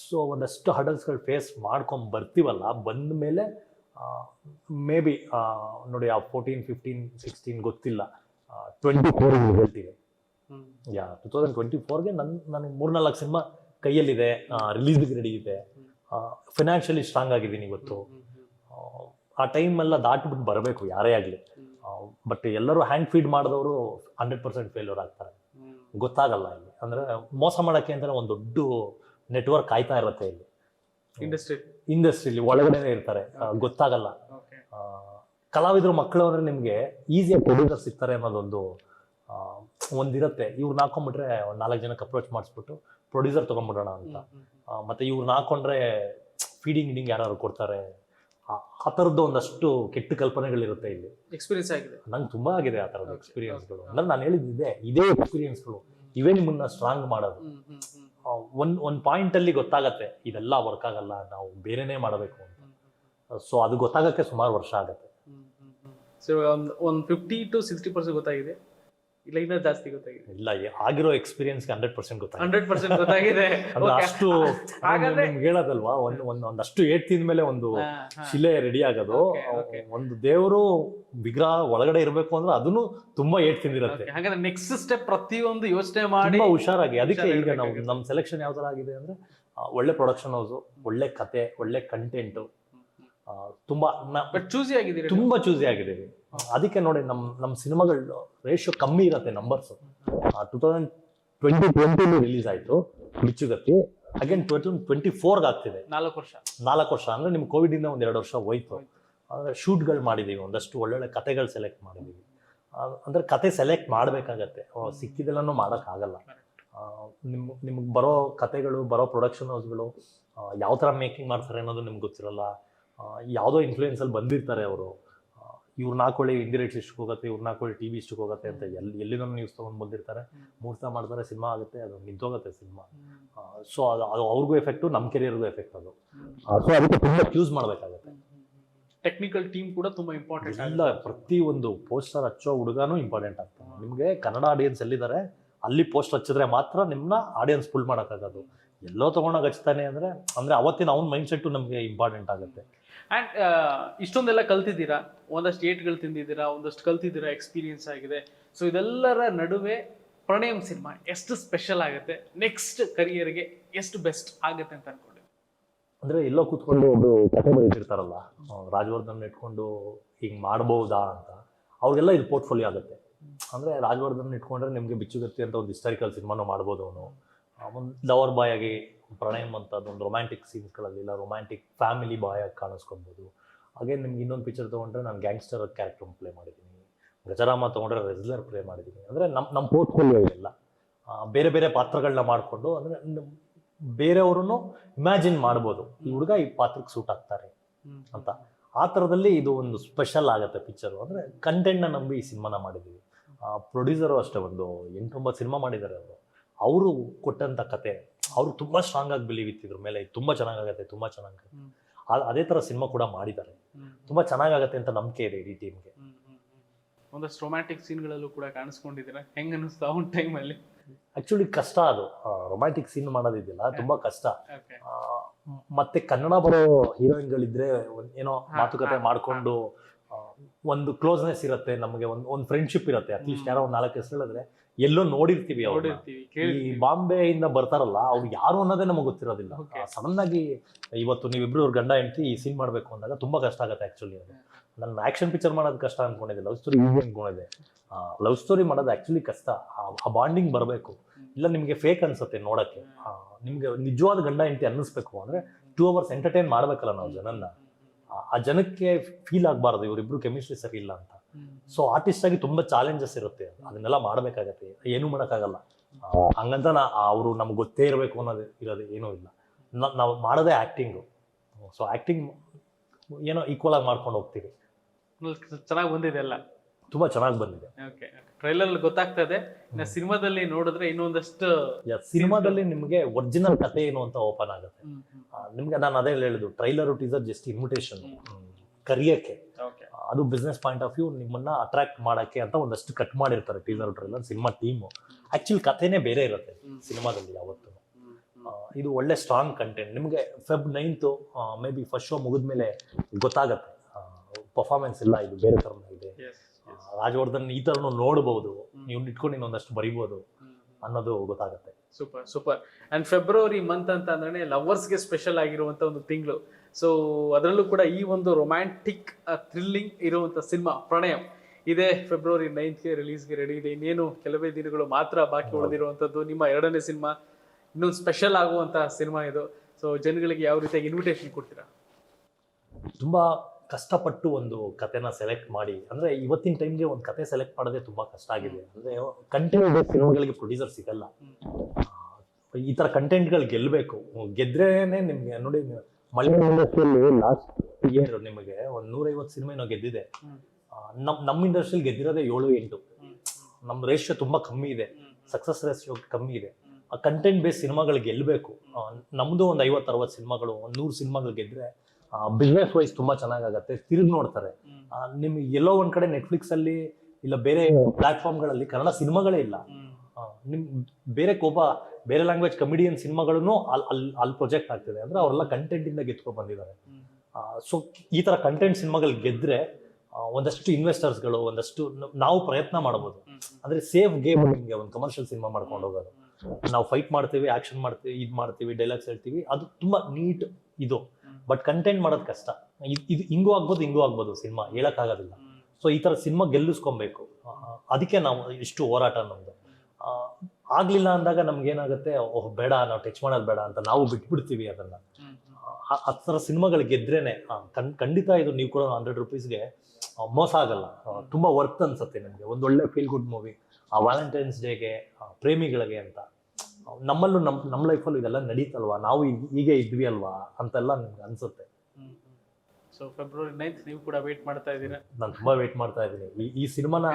ಸೊ ಒಂದಷ್ಟು ಹಡಲ್ಸ್ಗಳು ಫೇಸ್ ಮಾಡ್ಕೊಂಡು ಬರ್ತೀವಲ್ಲ ಬಂದ ಮೇಲೆ ಮೇ ಬಿ ನೋಡಿ ಆ ಫೋರ್ಟೀನ್ ಫಿಫ್ಟೀನ್ ಸಿಕ್ಸ್ಟೀನ್ ಗೊತ್ತಿಲ್ಲ ಟ್ವೆಂಟಿ ಫೋರ್ ಹೇಳ್ತೀವಿ. ಯಾ ಟು ತೌಸಂಡ್ ಟ್ವೆಂಟಿ ಫೋರ್ಗೆ ನನ್ನ ನನಗೆ ಮೂರ್ನಾಲ್ಕು ಸಿನಿಮಾ ಕೈಯಲ್ಲಿದೆ ರಿಲೀಸ್ಗೆ ರೆಡಿ ಇದೆ ಫಿನಾನ್ಷಿಯಲಿ ಸ್ಟ್ರಾಂಗ್ ಆಗಿದ್ದೀನಿ ಇವತ್ತು. ಆ, ಟೈಮೆಲ್ಲ ದಾಟ್ಬಿಟ್ಟು ಬರಬೇಕು ಯಾರೇ ಆಗಲಿ. ಬಟ್ ಎಲ್ಲರೂ ಹ್ಯಾಂಡ್ ಫೀಡ್ ಮಾಡಿದವರು ಹಂಡ್ರೆಡ್ ಪರ್ಸೆಂಟ್ ಫೇಲ್ಯೂರ್ ಆಗ್ತಾರೆ. ಗೊತ್ತಾಗಲ್ಲ ಇಲ್ಲಿ. ಅಂದ್ರೆ ಮೋಸ ಮಾಡೋಕ್ಕೆ ಅಂತ ಒಂದು ದೊಡ್ಡ ನೆಟ್ವರ್ಕ್ ಕಾಯ್ತಾ ಇರುತ್ತೆ ಇಲ್ಲಿ. ಇಂಡಸ್ಟ್ರಿ ಇಂಡಸ್ಟ್ರಿಲಿ ಒಳಗಡೆನೆ ಇರ್ತಾರೆ. ಆ, ಗೊತ್ತಾಗಲ್ಲ. ಆ, ಕಲಾವಿದ್ರ ಮಕ್ಕಳು ಅಂದ್ರೆ ನಿಮಗೆ ಈಸಿಯಾಗಿ ಪ್ರೊಡ್ಯೂಸರ್ ಸಿಗ್ತಾರೆ ಅನ್ನೋದೊಂದು ಆ, ಒಂದಿರುತ್ತೆ. ಇವ್ರನ್ನ ಹಾಕೊಂಡ್ಬಿಟ್ರೆ ಒಂದು ನಾಲ್ಕು ಜನಕ್ಕೆ ಅಪ್ರೋಚ್ ಮಾಡಿಸ್ಬಿಟ್ಟು ಪ್ರೊಡ್ಯೂಸರ್ ತೊಗೊಂಡ್ಬಿಡೋಣ ಅಂತ. ಆ, ಮತ್ತೆ ಇವ್ರನ್ನ ಹಾಕೊಂಡ್ರೆ ಫೀಡಿಂಗ್ ಗಿಡಿಂಗ್ ಯಾರು ಕೊಡ್ತಾರೆ? ಆ- ಥರದ್ದು ಒಂದಷ್ಟು ಕೆಟ್ಟ ಕಲ್ಪನೆಗಳಿರುತ್ತೆ ಇಲ್ಲಿ. ಎಕ್ಸ್ಪೀರಿಯನ್ಸ್ ಆಗಿದೆ. ನಂಗೆ ತುಂಬ ಆಗಿದೆ ಆ ಥರದ ಎಕ್ಸ್ಪೀರಿಯನ್ಸ್ಗಳು. ಅಂದ್ರೆ ನಾನು ಹೇಳಿದ್ದೆ ಇದೆ ಎಕ್ಸ್ಪೀರಿಯನ್ಸ್ಗಳು ಇವೇ ನಿಮ್ಮನ್ನ ಸ್ಟ್ರಾಂಗ್ ಮಾಡೋದು. ಒಂದು ಒಂದು ಪಾಯಿಂಟಲ್ಲಿ ಗೊತ್ತಾಗತ್ತೆ ಇದೆಲ್ಲ ವರ್ಕ್ ಆಗಲ್ಲ ನಾವು ಬೇರೆನೇ ಮಾಡಬೇಕು ಅಂತ. ಸೊ ಅದು ಗೊತ್ತಾಗಕ್ಕೆ ಸುಮಾರು ವರ್ಷ ಆಗುತ್ತೆ. ಸೊ ಒಂದು ಒಂದು ಫಿಫ್ಟಿ ಟು ಸಿಕ್ಸ್ಟಿ ಪರ್ಸೆಂಟ್ ಗೊತ್ತಾಗಿದೆ. ಇಲ್ಲ ಇನ್ನೂ ಜಾಸ್ತಿ ಗೊತ್ತಾಗಿದೆ. ಇಲ್ಲ ಆಗಿರೋ ಎಕ್ಸ್ಪೀರಿಯನ್ಸ್ಗೆ ಹಂಡ್ರೆಡ್ ಪರ್ಸೆಂಟ್ ಗೊತ್ತಾಗಿದೆ. ಹಂಡ್ರೆಡ್ ಪರ್ಸೆಂಟ್ ಗೊತ್ತಾಗಿದೆ. ಅಂದ್ರೆ ಅಷ್ಟು ಹಾಗಾದ್ರೆ- ನಿಮ್ಗೆ ಹೇಳೋದಲ್ವಾ? ಒಂದು ಒಂದು ಒಂದಷ್ಟು ಏಟ್ ತಿಂದ ಒಂದು. ಶಿಲೆ ರೆಡಿ ಆಗೋದು. ಒಂದು ದೇವರು ವಿಗ್ರಹ ಒಳಗಡೆ ಇರಬೇಕು ಅಂದ್ರೆ ಅದನ್ನು ತುಂಬಾ ಏಟ್ ತಿಂದಿರುತ್ತೆ ಹಾಗಾದ್ರೆ ನೆಕ್ಸ್ಟ್ ಸ್ಟೆಪ್ ಪ್ರತಿಯೊಂದು ಯೋಚನೆ ಮಾಡಿ ತುಂಬಾ ಹುಷಾರಾಗಿ. ಅದಕ್ಕೆ ಈಗ ನಾವು. ನಮ್ಮ ಸೆಲೆಕ್ಷನ್ ಯಾವ ತರ ಆಗಿದೆ ಅಂದ್ರೆ ಒಳ್ಳೆ ಪ್ರೊಡಕ್ಷನ್ ಹೌಸ್ ಒಳ್ಳೆ ಕತೆ ಒಳ್ಳೆ ಕಂಟೆಂಟ್ ತುಂಬಾ ಚೂಸಿ ಆಗಿದೆ ತುಂಬಾ ಚೂಸಿ ಆಗಿದ್ದೀವಿ. ಅದಕ್ಕೆ ನೋಡಿ ನಮ್ಮ ನಮ್ಮ ಸಿನಿಮಾಗಳು ರೇಷಿಯೋ ಕಮ್ಮಿ ಇರುತ್ತೆ ನಂಬರ್ಸ್ ಟೂ ತೌಸಂಡ್ ಟ್ವೆಂಟಿ ಟ್ವೆಂಟಿಲಿ ರಿಲೀಸ್ ಆಯ್ತು ಮಿಚ್ಚುಗತ್ತಿ ಅಗೇನ್ ಟೂ ತೌಸಂಡ್ ಟ್ವೆಂಟಿ ಫೋರ್ಗೆ ಆಗ್ತಿದೆ. ನಾಲ್ಕು ವರ್ಷ. ನಾಲ್ಕು ವರ್ಷ ಅಂದ್ರೆ ನಿಮ್ಮ ಕೋವಿಡ್ ಇಂದ ಒಂದ್ ಎರಡು ವರ್ಷ ಹೋಯ್ತು. ಅಂದ್ರೆ ಶೂಟ್ಗಳು ಮಾಡಿದೀವಿ ಒಂದಷ್ಟು ಒಳ್ಳೊಳ್ಳೆ ಕತೆಗಳು ಸೆಲೆಕ್ಟ್ ಮಾಡಿದೀವಿ. ಅಂದ್ರೆ ಕತೆ ಸೆಲೆಕ್ಟ್ ಮಾಡ್ಬೇಕಾಗತ್ತೆ. ಸಿಕ್ಕಿದೆಲ್ಲನೂ ಮಾಡೋಕ್ಕಾಗಲ್ಲ. ನಿಮ್ ನಿಮ್ಗೆ ಬರೋ ಕತೆಗಳು ಬರೋ ಪ್ರೊಡಕ್ಷನ್ ಹೌಸ್ಗಳು ಯಾವ ಥರ ಮೇಕಿಂಗ್ ಮಾಡ್ತಾರೆ ಅನ್ನೋದು ನಿಮ್ಗೆ ಗೊತ್ತಿರಲ್ಲ. ಯಾವುದೋ ಇನ್ಫ್ಲೂಯೆನ್ಸಲ್ಲಿ ಬಂದಿರ್ತಾರೆ ಅವರು. ಇವ್ರನ್ನ ಹಾಕೊಳ್ಳಿ ರೇಟ್ಸ್ ಇಷ್ಟಕ್ಕೆ ಹೋಗುತ್ತೆ ಇವ್ರನ್ನ ಹಾಕೊಳ್ಳಿ ಟಿ ವಿ ಇಷ್ಟಕ್ಕೆ ಹೋಗುತ್ತೆ ಅಂತ ಎಲ್ಲಿ ನಮ್ಮ ನ್ಯೂಸ್ ತೊಗೊಂಡು ಬಂದಿರ್ತಾರೆ. ಮೂರ್ತ ಮಾಡ್ತಾರೆ ಸಿನಿಮಾ ಆಗುತ್ತೆ ಅದು ನಿಂತೋಗುತ್ತೆ ಸಿನಿಮಾ ಸೊ ಅದು ಅದು ಅವ್ರಿಗೂ ಎಫೆಕ್ಟು ನಮ್ಮ ಕೆರಿಯರ್ಗೂ ಎಫೆಕ್ಟ್ ಅದು. ಸೊ ಅದಕ್ಕೆ ತುಂಬ ಚೂಸ್ ಮಾಡಬೇಕಾಗುತ್ತೆ. ಟೆಕ್ನಿಕಲ್ ಟೀಮ್ ಕೂಡ ತುಂಬಾ ಇಂಪಾರ್ಟೆಂಟ್ ಇಲ್ಲ ಪ್ರತಿ ಒಂದು ಪೋಸ್ಟರ್ ಹಚ್ಚೋ ಹುಡುಗನೂ ಇಂಪಾರ್ಟೆಂಟ್ ಆಗ್ತಾನೆ. ನಿಮಗೆ ಕನ್ನಡ ಆಡಿಯನ್ಸ್ ಎಲ್ಲಿದ್ದಾರೆ ಅಲ್ಲಿ ಪೋಸ್ಟರ್ ಹಚ್ಚಿದ್ರೆ ಮಾತ್ರ ನಿಮ್ಮನ್ನ ಆಡಿಯನ್ಸ್ ಫುಲ್ ಮಾಡೋಕ್ಕಾಗೋದು. ಎಲ್ಲೋ ತೊಗೊಂಡಾಗ ಹಚ್ತಾನೆ ಅಂದ್ರೆ ಅಂದ್ರೆ ಅವತ್ತಿನ ಅವ್ನ ಮೈಂಡ್ ಸೆಟ್ಟು ನಮಗೆ ಇಂಪಾರ್ಟೆಂಟ್ ಆಗುತ್ತೆ. ಅಂಡ್ ಇಷ್ಟೊಂದೆಲ್ಲ ಕಲ್ತಿದ್ದೀರಾ? ಒಂದಷ್ಟು ಏಟ್ಗಳು ತಿಂದಿದ್ದೀರಾ? ಒಂದಷ್ಟು ಕಲ್ತಿದ್ದೀರಾ? ಎಕ್ಸ್ಪೀರಿಯನ್ಸ್ ಆಗಿದೆ. ಸೊ ಇದೆಲ್ಲರ ನಡುವೆ ಪ್ರಣಯಂ ಸಿನಿಮಾ ಎಷ್ಟು ಸ್ಪೆಷಲ್ ಆಗುತ್ತೆ? ನೆಕ್ಸ್ಟ್ ಕರಿಯರ್ಗೆ ಎಷ್ಟು ಬೆಸ್ಟ್ ಆಗುತ್ತೆ ಅಂತ ಅನ್ಕೊಂಡೆ ಅಂದ್ರೆ ಎಲ್ಲೋ ಕೂತ್ಕೊಂಡು ಒಬ್ಬರು ಕಥೆ ಬರೀತಿರ್ತಾರಲ್ಲ ರಾಜವರ್ಧನ್ ಇಟ್ಕೊಂಡು ಹಿಂಗ್ ಮಾಡ್ಬೋದಾ ಅಂತ, ಅವ್ರಿಗೆಲ್ಲ ಇದು ಪೋರ್ಟ್ಫೋಲಿಯೋ ಆಗುತ್ತೆ. ಅಂದ್ರೆ ರಾಜವರ್ಧನ್ ಇಟ್ಕೊಂಡ್ರೆ ನಿಮಗೆ ಬಿಚ್ಚುಗತ್ತಿ ಅಂತ ಒಂದು ಹಿಸ್ಟಾರಿಕಲ್ ಸಿನಿಮಾನು ಮಾಡ್ಬೋದು ಅವನು. ಒಂದು ಲವರ್ ಬಾಯ್ ಆಗಿ ಪ್ರಣಯಂ ಅಂತ ಒಂದು ರೊಮ್ಯಾಂಟಿಕ್ ಸೀನ್ಸ್ಗಳಲ್ಲಿ ಇಲ್ಲ ರೊಮ್ಯಾಂಟಿಕ್ ಫ್ಯಾಮಿಲಿ ಬಾಯ್ ಆಗಿ ಕಾಣಿಸ್ಕೊಬೋದು. ಹಾಗೆ ನಿಮ್ಗೆ ಇನ್ನೊಂದು ಪಿಕ್ಚರ್ ತೊಗೊಂಡ್ರೆ ನಾನು ಗ್ಯಾಂಗ್ಸ್ಟರ್ ಕ್ಯಾರೆಕ್ಟರ್ ಪ್ಲೇ ಮಾಡಿದ್ದೀನಿ. ಗಜರಾಮ ತೊಗೊಂಡ್ರೆ ರೆಸ್ಲರ್ ಪ್ಲೇ ಮಾಡಿದ್ದೀನಿ. ಅಂದರೆ ನಮ್ಮ ನಮ್ಮ ಪೋರ್ಟ್ಫೋಲಿಯೋ ಎಲ್ಲ ಬೇರೆ ಬೇರೆ ಪಾತ್ರಗಳನ್ನ ಮಾಡಿಕೊಂಡು ಅಂದರೆ ಬೇರೆಯವ್ರನ್ನು ಇಮ್ಯಾಜಿನ್ ಮಾಡ್ಬೋದು. ಈ ಹುಡುಗ ಈ ಪಾತ್ರಕ್ಕೆ ಸೂಟ್ ಆಗ್ತಾರೆ ಅಂತ. ಆ ಥರದಲ್ಲಿ ಇದು ಒಂದು ಸ್ಪೆಷಲ್ ಆಗುತ್ತೆ ಪಿಕ್ಚರು ಅಂದರೆ ಕಂಟೆಂಟ್ನ ನಂಬಿ ಈ ಸಿನಿಮಾನ ಮಾಡಿದ್ದೀವಿ. ಪ್ರೊಡ್ಯೂಸರು ಅಷ್ಟೇ ಒಂದು ಎಂಟೊಂಬತ್ತು ಸಿನಿಮಾ ಮಾಡಿದ್ದಾರೆ ಅವರು. ಅವರು ಕೊಟ್ಟಂಥ ಕತೆ. ಅವರು ತುಂಬ ಸ್ಟ್ರಾಂಗ್ ಆಗಿ ಬಿಲೀವ್ ಇದ್ರ ಮೇಲೆ. ತುಂಬಾ ಚೆನ್ನಾಗಾಗತ್ತೆ ತುಂಬ ಚೆನ್ನಾಗಾಗುತ್ತೆ. ಅದೇ ಥರ ಸಿನಿಮಾ ಕೂಡ ಮಾಡಿದ್ದಾರೆ. ತುಂಬ ಚೆನ್ನಾಗಾಗತ್ತೆ ಅಂತ ನಂಬಿಕೆ ಇದೆ ಇಡೀ ಟೀಮ್ಗೆ ಒಂದಷ್ಟು ರೊಮ್ಯಾಂಟಿಕ್ ಸೀನ್ಗಳಲ್ಲೂ ಕೂಡ ಕಾಣಿಸ್ಕೊಂಡಿದ್ದೀರಾ? ಹೆಂಗ್ ಅನ್ನಿಸ್ತಾ ಒಂದು ಟೈಮಲ್ಲಿ ಆ್ಯಕ್ಚುಲಿ ಕಷ್ಟ ಅದು. ರೊಮ್ಯಾಂಟಿಕ್ ಸೀನ್ ಮಾಡೋದಿದೆಯಲ್ಲ ತುಂಬಾ ಕಷ್ಟ. ಮತ್ತೆ ಕನ್ನಡ ಬರೋ ಹೀರೋಯಿನ್ಗಳಿದ್ರೆ ಏನೋ ಮಾತುಕತೆ ಮಾಡಿಕೊಂಡು ಮಾಡ್ಕೊಂಡು ಒಂದು ಕ್ಲೋಸ್ನೆಸ್ ಇರುತ್ತೆ. ನಮಗೆ ಒಂದು ಒಂದು ಫ್ರೆಂಡ್ಶಿಪ್ ಇರುತ್ತೆ. ಅಟ್ಲೀಸ್ಟ್ ಯಾರೋ ಒಂದು ನಾಲ್ಕು ಹೆಸರು ಹೇಳಿದ್ರೆ ಎಲ್ಲೋ ನೋಡಿರ್ತೀವಿ ಅವ್ರನ್ನ. ನೋಡಿರ್ತೀವಿ ಈ ಬಾಂಬೆಯಿಂದ ಬರ್ತಾರಲ್ಲ ಅವ್ರು ಯಾರು ಅನ್ನೋದೇ ನಮಗೆ ಗೊತ್ತಿರೋದಿಲ್ಲ. Okay. ಸಡನ್ ಆಗಿ ಇವತ್ತು ನೀವಿಬ್ರು ಅವ್ರ ಗಂಡ ಹೆಂಡತಿ ಈ ಸೀನ್ ಮಾಡ್ಬೇಕು ಅಂದಾಗ ತುಂಬಾ ಕಷ್ಟ ಆಗುತ್ತೆ ಆಕ್ಚುಲಿ ಅದು. ನನ್ನ ಆಕ್ಷನ್ ಪಿಕ್ಚರ್ ಮಾಡೋದು ಕಷ್ಟ ಅನ್ಕೊಂಡಿದ್ದೆ ಲವ್ ಸ್ಟೋರಿ ಅನ್ಕೊಂಡಿದ್ದೆ. ಲವ್ ಸ್ಟೋರಿ ಮಾಡೋದು ಆಕ್ಚುಲಿ ಕಷ್ಟ. ಆ- ಆ ಬಾಂಡಿಂಗ್ ಬರಬೇಕು. ಇಲ್ಲ ನಿಮಗೆ ಫೇಕ್ ಅನ್ಸುತ್ತೆ ನೋಡಕ್ಕೆ. ಆ, ನಿಮ್ಗೆ ನಿಜವಾದ ಗಂಡ ಹೆಂಡತಿ ಅನ್ನಿಸ್ಬೇಕು ಅಂದ್ರೆ ಟೂ ಅವರ್ಸ್ ಎಂಟರ್ಟೈನ್ ಮಾಡ್ಬೇಕಲ್ಲ ನಾವು ಜನನ್ನ. ಆ- ಆ ಜನಕ್ಕೆ ಫೀಲ್ ಆಗಬಾರ್ದು ಇವರಿಬ್ರು ಕೆಮಿಸ್ಟ್ರಿ ಸರಿ ಇಲ್ಲ ಅಂತ. ಸೊ ಆರ್ಟಿಸ್ಟ್ ಆಗಿ ತುಂಬಾ ಚಾಲೆಂಜಸ್ ಇರುತ್ತೆ. ಅದನ್ನೆಲ್ಲ ಮಾಡಬೇಕಾಗತ್ತೆ. ಏನು ಮಾಡೋಕ್ಕಾಗಲ್ಲ. ಹಂಗಂತ ನಾ ಅವರು ನಮ್ಗೆ ಗೊತ್ತೇ ಇರಬೇಕು ಅನ್ನೋದು ಇರೋದು ಏನೂ ಇಲ್ಲ. ನಾವು ಮಾಡೋದೇ ಆ್ಯಕ್ಟಿಂಗು ಸೊ ಆ್ಯಕ್ಟಿಂಗ್ ಏನೋ ಈಕ್ವಲ್ ಆಗಿ ಮಾಡ್ಕೊಂಡು ಹೋಗ್ತೀವಿ. ಚೆನ್ನಾಗಿ ಬಂದಿದೆ ಎಲ್ಲ. ತುಂಬಾ ಚೆನ್ನಾಗಿ ಬಂದಿದೆ. ಟ್ರೈಲರ್ ಅಲ್ಲಿ ಗೊತ್ತಾಗ್ತಾ ಇದೆ ಸಿನಿಮಾದಲ್ಲಿ ನೋಡಿದ್ರೆ ಇನ್ನೊಂದಷ್ಟು ಸಿನಿಮಾದಲ್ಲಿ ನಿಮಗೆ ಒರಿಜಿನಲ್ ಕತೆ ಏನು ಅಂತ ಓಪನ್ ಆಗುತ್ತೆ. ನಿಮ್ಗೆ ನಾನು ಅದೇ ಹೇಳಿದ್ದು ಟ್ರೈಲರ್ ಟೀಸರ್ ಜಸ್ಟ್ ಇನ್ವಿಟೇಷನ್ ಕರಿಯಕ್ಕೆ. ಅದು ಬಿಸ್ನೆಸ್ ಪಾಯಿಂಟ್ ಆಫ್ ವ್ಯೂ ನಿಮ್ಮನ್ನ ಅಟ್ರಾಕ್ಟ್ ಮಾಡಕ್ಕೆ ಅಂತ ಒಂದಷ್ಟು ಕಟ್ ಮಾಡಿರ್ತಾರೆ teaser trailer cinema team actually ಕಥೆನೇ ಬೇರೆ ಇರುತ್ತೆ ಸಿನಿಮಾದಲ್ಲಿ ಯಾವತ್ತು. ಇದು ಒಳ್ಳೆ ಸ್ಟ್ರಾಂಗ್ ಕಂಟೆಂಟ್ ನಿಮಗೆ Feb ninth maybe first show ಮುಗಿದ್ಮೇಲೆ ಗೊತ್ತಾಗತ್ತೆ. ಪರ್ಫಾರ್ಮೆನ್ಸ್ ಇಲ್ಲ ಇದು ಬೇರೆ ಥರ ಇದೆ. ರಾಜವರ್ಧನ್ ಈ ಥರನೂ ನೋಡ್ಬೋದು. ನೀವು ಇಟ್ಕೊಂಡು ಇನ್ನೊಂದಷ್ಟು ಬರಿಬೋದು ಅನ್ನೋದು ಗೊತ್ತಾಗುತ್ತೆ. Super super and February month ಅಂತ ಅಂದ್ರೆ ಲವರ್ಸ್ಗೆ ಸ್ಪೆಷಲ್ ಆಗಿರುವಂತ ಒಂದು ತಿಂಗಳು. ಸೊ ಅದರಲ್ಲೂ ಕೂಡ ಈ ಒಂದು ರೊಮ್ಯಾಂಟಿಕ್ ಥ್ರಿಲ್ಲಿಂಗ್ ಇರುವಂತ ಸಿನಿಮಾ ಪ್ರಣಯಂ ಇದೇ ಫೆಬ್ರವರಿ ನೈನ್ತ್ಗೆ ರಿಲೀಸ್ಗೆ ರೆಡಿ ಇದೆ. ಇನ್ನೇನು ಕೆಲವೇ ದಿನಗಳು ಮಾತ್ರ ಬಾಕಿ ಉಳಿದಿರುವಂಥದ್ದು ನಿಮ್ಮ ಎರಡನೇ ಸಿನಿಮಾ ಇನ್ನೊಂದು ಸ್ಪೆಷಲ್ ಆಗುವಂಥ ಸಿನಿಮಾ ಇದು. ಸೊ ಜನಗಳಿಗೆ ಯಾವ ರೀತಿಯಾಗಿ ಇನ್ವಿಟೇಷನ್ ಕೊಡ್ತೀರಾ? ತುಂಬ ಕಷ್ಟಪಟ್ಟು ಒಂದು ಕತೆನ ಸೆಲೆಕ್ಟ್ ಮಾಡಿ. ಅಂದರೆ ಇವತ್ತಿನ ಟೈಮ್ಗೆ ಒಂದು ಕತೆ ಸೆಲೆಕ್ಟ್ ಮಾಡೋದೇ ತುಂಬ ಕಷ್ಟ ಆಗಿದೆ. ಅಂದರೆ ಕಂಟೆಂಟ್ ಸಿನಿಮಾಗಳಿಗೆ ಪ್ರೊಡ್ಯೂಸರ್ ಸಿಗಲ್ಲ. ಈ ಥರ ಕಂಟೆಂಟ್ಗಳು ಗೆಲ್ಲಬೇಕು ಗೆದ್ರೇನೆ ನಿಮಗೆ ನೋಡಿ ಮಲಯಾಳಂ ಇಂಡಸ್ಟ್ರಿಯಲ್ಲಿ ಲಾಸ್ಟ್ ಇಯರ್ ನಿಮಗೆ ಒಂದು ನೂರೈವತ್ತು ಸಿನಿಮಾ ಏನೋ ಗೆದ್ದಿದೆ. ನಮ್ಮ ನಮ್ಮ ಇಂಡಸ್ಟ್ರಿಯಲ್ಲಿ ಗೆದ್ದಿರೋದೇ ಏಳು, ಎಂಟು. ನಮ್ಮ ರೇಷಿಯೋ ತುಂಬಾ ಕಮ್ಮಿ ಇದೆ. ಸಕ್ಸಸ್ ರೇಷಿಯೋ ಕಮ್ಮಿ ಇದೆ. ಆ ಕಂಟೆಂಟ್ ಬೇಸ್ ಸಿನಿಮಾಗಳು ಗೆಲ್ಲಬೇಕು ನಮ್ಮದು ಒಂದು ಐವತ್ತು, ಅರವತ್ತು ಸಿನಿಮಾಗಳು ಒಂದು ನೂರು ಸಿನಿಮಾಗಳು ಗೆದ್ರೆ ಬಿಸ್ನೆಸ್ ವೈಸ್ ತುಂಬ ಚೆನ್ನಾಗಾಗತ್ತೆ. ತಿರುಗಿ ನೋಡ್ತಾರೆ. ನಿಮ್ಗೆ ಎಲ್ಲೋ ಒಂದು ಕಡೆ ನೆಟ್ಫ್ಲಿಕ್ಸಲ್ಲಿ ಇಲ್ಲ ಬೇರೆ ಪ್ಲಾಟ್ಫಾರ್ಮ್ಗಳಲ್ಲಿ ಕನ್ನಡ ಸಿನಿಮಾಗಳೇ ಇಲ್ಲ. ನಿಮ್ ಬೇರೆ ಕೋಪ, ಬೇರೆ ಲ್ಯಾಂಗ್ವೇಜ್ ಕಮಿಡಿಯನ್ ಸಿನಿಮಾಗಳನ್ನು ಅಲ್ಲಿ ಅಲ್ಲಿ ಅಲ್ಲಿ ಪ್ರೊಜೆಕ್ಟ್ ಆಗ್ತಿದೆ. ಅಂದ್ರೆ ಅವರೆಲ್ಲ ಕಂಟೆಂಟಿಂದ ಗೆದ್ಕೊಂಡು ಬಂದಿದ್ದಾರೆ. ಸೊ ಈ ಥರ ಕಂಟೆಂಟ್ ಸಿನಿಮಾಗಳು ಗೆದ್ರೆ ಒಂದಷ್ಟು ಇನ್ವೆಸ್ಟರ್ಸ್ಗಳು ಒಂದಷ್ಟು ನಾವು ಪ್ರಯತ್ನ ಮಾಡಬಹುದು ಅಂದ್ರೆ ಸೇಫ್ ಗೇಮ್ ನಿಮಗೆ ಒಂದು ಕಮರ್ಷಿಯಲ್ ಸಿನಿಮಾ ಮಾಡ್ಕೊಂಡು ಹೋಗೋದು. ನಾವು ಫೈಟ್ ಮಾಡ್ತೀವಿ ಆಕ್ಷನ್ ಮಾಡ್ತೀವಿ, ಇದು ಮಾಡ್ತೀವಿ ಡೈಲಾಗ್ಸ್ ಹೇಳ್ತೀವಿ, ಅದು ತುಂಬಾ ನೀಟ್ ಇದು. ಬಟ್ ಕಂಟೆಂಟ್ ಮಾಡೋದು ಕಷ್ಟ. ಇದು ಹಿಂಗೂ ಆಗ್ಬೋದು ಹಿಂಗೂ ಆಗ್ಬೋದು ಸಿನಿಮಾ, ಹೇಳಕ್ಕಾಗೋದಿಲ್ಲ. ಸೊ ಈ ಥರ ಸಿನಿಮಾ ಗೆಲ್ಲಿಸ್ಕೊಬೇಕು. ಅದಕ್ಕೆ ನಾವು ಇಷ್ಟು ಹೋರಾಟ ನಮ್ದು. ಆಗ್ಲಿಲ್ಲ ಅಂದಾಗ ನಮ್ಗೆ ಏನಾಗುತ್ತೆ ಓಹ್ ಬೇಡ ನಾವು ಟಚ್ ಮಾಡೋದು ಬೇಡ ಅಂತ ನಾವು ಬಿಟ್ಬಿಡ್ತೀವಿ ಅದನ್ನ. ಆ- ಥರ ಸಿನಿಮಾಗಳು ಗೆದ್ರೇನೆ ಕಣ್ ಖಂಡಿತ ಇದು ನೀವು ಕೂಡ ಹಂಡ್ರೆಡ್ ರುಪೀಸ್ಗೆ ಮೋಸ ಆಗಲ್ಲ. ತುಂಬಾ ವರ್ತ್ ಅನ್ಸುತ್ತೆ ನಿಮಗೆ. ಒಂದೊಳ್ಳೆ ಫೀಲ್ ಗುಡ್ ಮೂವಿ ಆ ವ್ಯಾಲೆಂಟೈನ್ಸ್ ಡೇಗೆ ಪ್ರೇಮಿಗಳಿಗೆ ಅಂತ. ನಮ್ಮಲ್ಲೂ ನಮ್ಮ ನಮ್ಮ ಲೈಫಲ್ಲೂ ಇದೆಲ್ಲ ನಡೀತಲ್ವಾ? ನಾವು ಹೀಗೆ ಇದ್ವಿ ಅಲ್ವಾ? ಅಂತೆಲ್ಲ ನಿಮ್ಗೆ ಅನ್ಸುತ್ತೆ. ಸೊ ಫೆಬ್ರವರಿ ನೈನ್ತ್ ನೀವು ಕೂಡ ವೇಟ್ ಮಾಡ್ತಾ ಇದ್ದೀರಾ? ನಾನು ತುಂಬ ವೇಟ್ ಮಾಡ್ತಾ ಇದ್ದೀನಿ. ಈ ಈ ಸಿನಿಮಾನ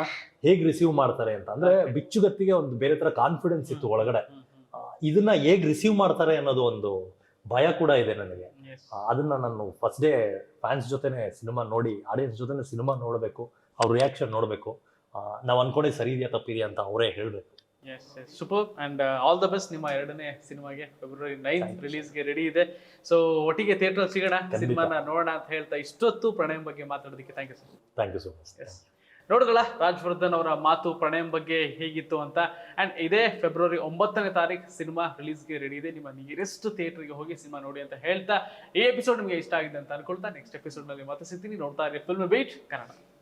ಹೇಗೆ ರಿಸೀವ್ ಮಾಡ್ತಾರೆ ಅಂತ. ಅಂದ್ರೆ ಬಿಚ್ಚುಗತ್ತಿಗೆ ಒಂದು ಬೇರೆ ತರ ಕಾನ್ಫಿಡೆನ್ಸ್ ಇತ್ತು ಒಳಗಡೆ. ಇದನ್ನ ಹೇಗೆ ರಿಸೀವ್ ಮಾಡ್ತಾರೆ ಅನ್ನೋದು ಒಂದು ಭಯ ಕೂಡ ಇದೆ ನನಗೆ. ಅದನ್ನ ನಾನು ಫಸ್ಟ್ ಡೇ ಫ್ಯಾನ್ಸ್ ಜೊತೆನೆ ಸಿನಿಮಾ ನೋಡಿ ಆಡಿಯನ್ಸ್ ಜೊತೆನೆ ಸಿನಿಮಾ ನೋಡಬೇಕು ಅವ್ರ ರಿಯಾಕ್ಷನ್ ನೋಡಬೇಕು. ನಾವು ಅನ್ಕೊಂಡೆ ಸರಿ ಇದೆಯಾ ತಪ್ಪಿದೆಯಾ ಅಂತ ಅವರೇ ಹೇಳಬೇಕು. Yes yes super and all the best ನಿಮ್ಮ ಎರಡನೇ ಸಿನಿಮಾಗೆ. ಫೆಬ್ರವರಿ ನೈನ್ತ್ ರಿಲೀಸ್ಗೆ ರೆಡಿ ಇದೆ. ಸೊ ಒಟ್ಟಿಗೆ ಥಿಯೇಟರ್ ಸಿಗೋಣ. ಸಿನಿಮಾನ ನೋಡೋಣ ಅಂತ ಹೇಳ್ತಾ ಇಷ್ಟೊತ್ತು ಪ್ರಣಯಂ ಬಗ್ಗೆ ಮಾತಾಡೋದಕ್ಕೆ. Thank you sir thank you so much yes ನೋಡಿದ್ರಲ್ಲ ರಾಜ್ವರ್ಧನ್ ಅವರ ಮಾತು ಪ್ರಣಯಂ ಬಗ್ಗೆ ಹೇಗಿತ್ತು ಅಂತ. ಅಂಡ್ ಇದೇ ಫೆಬ್ರವರಿ ಒಂಬತ್ತನೇ ತಾರೀಕು ಸಿನಿಮಾ ರಿಲೀಸ್ಗೆ ರೆಡಿ ಇದೆ. ನಿಮ್ಮ ನಿಯರೆಸ್ಟ್ ಥಿಯೇಟರ್ಗೆ ಹೋಗಿ ಸಿನಿಮಾ ನೋಡಿ ಅಂತ ಹೇಳ್ತಾ ಈ ಎಪಿಸೋಡ್ ನಿಮಗೆ ಇಷ್ಟ ಆಗಿದೆ ಅಂತ ಅನ್ಕೊಳ್ತಾ ನೆಕ್ಸ್ಟ್ ಎಪಿಸೋಡ್ನಲ್ಲಿ ಮತ್ತೆ ಸಿಗ್ತೀನಿ. ನೋಡ್ತಾ ಇರಿ ಫಿಲ್ಮ್ ಬೀಟ್ ಕನ್ನಡ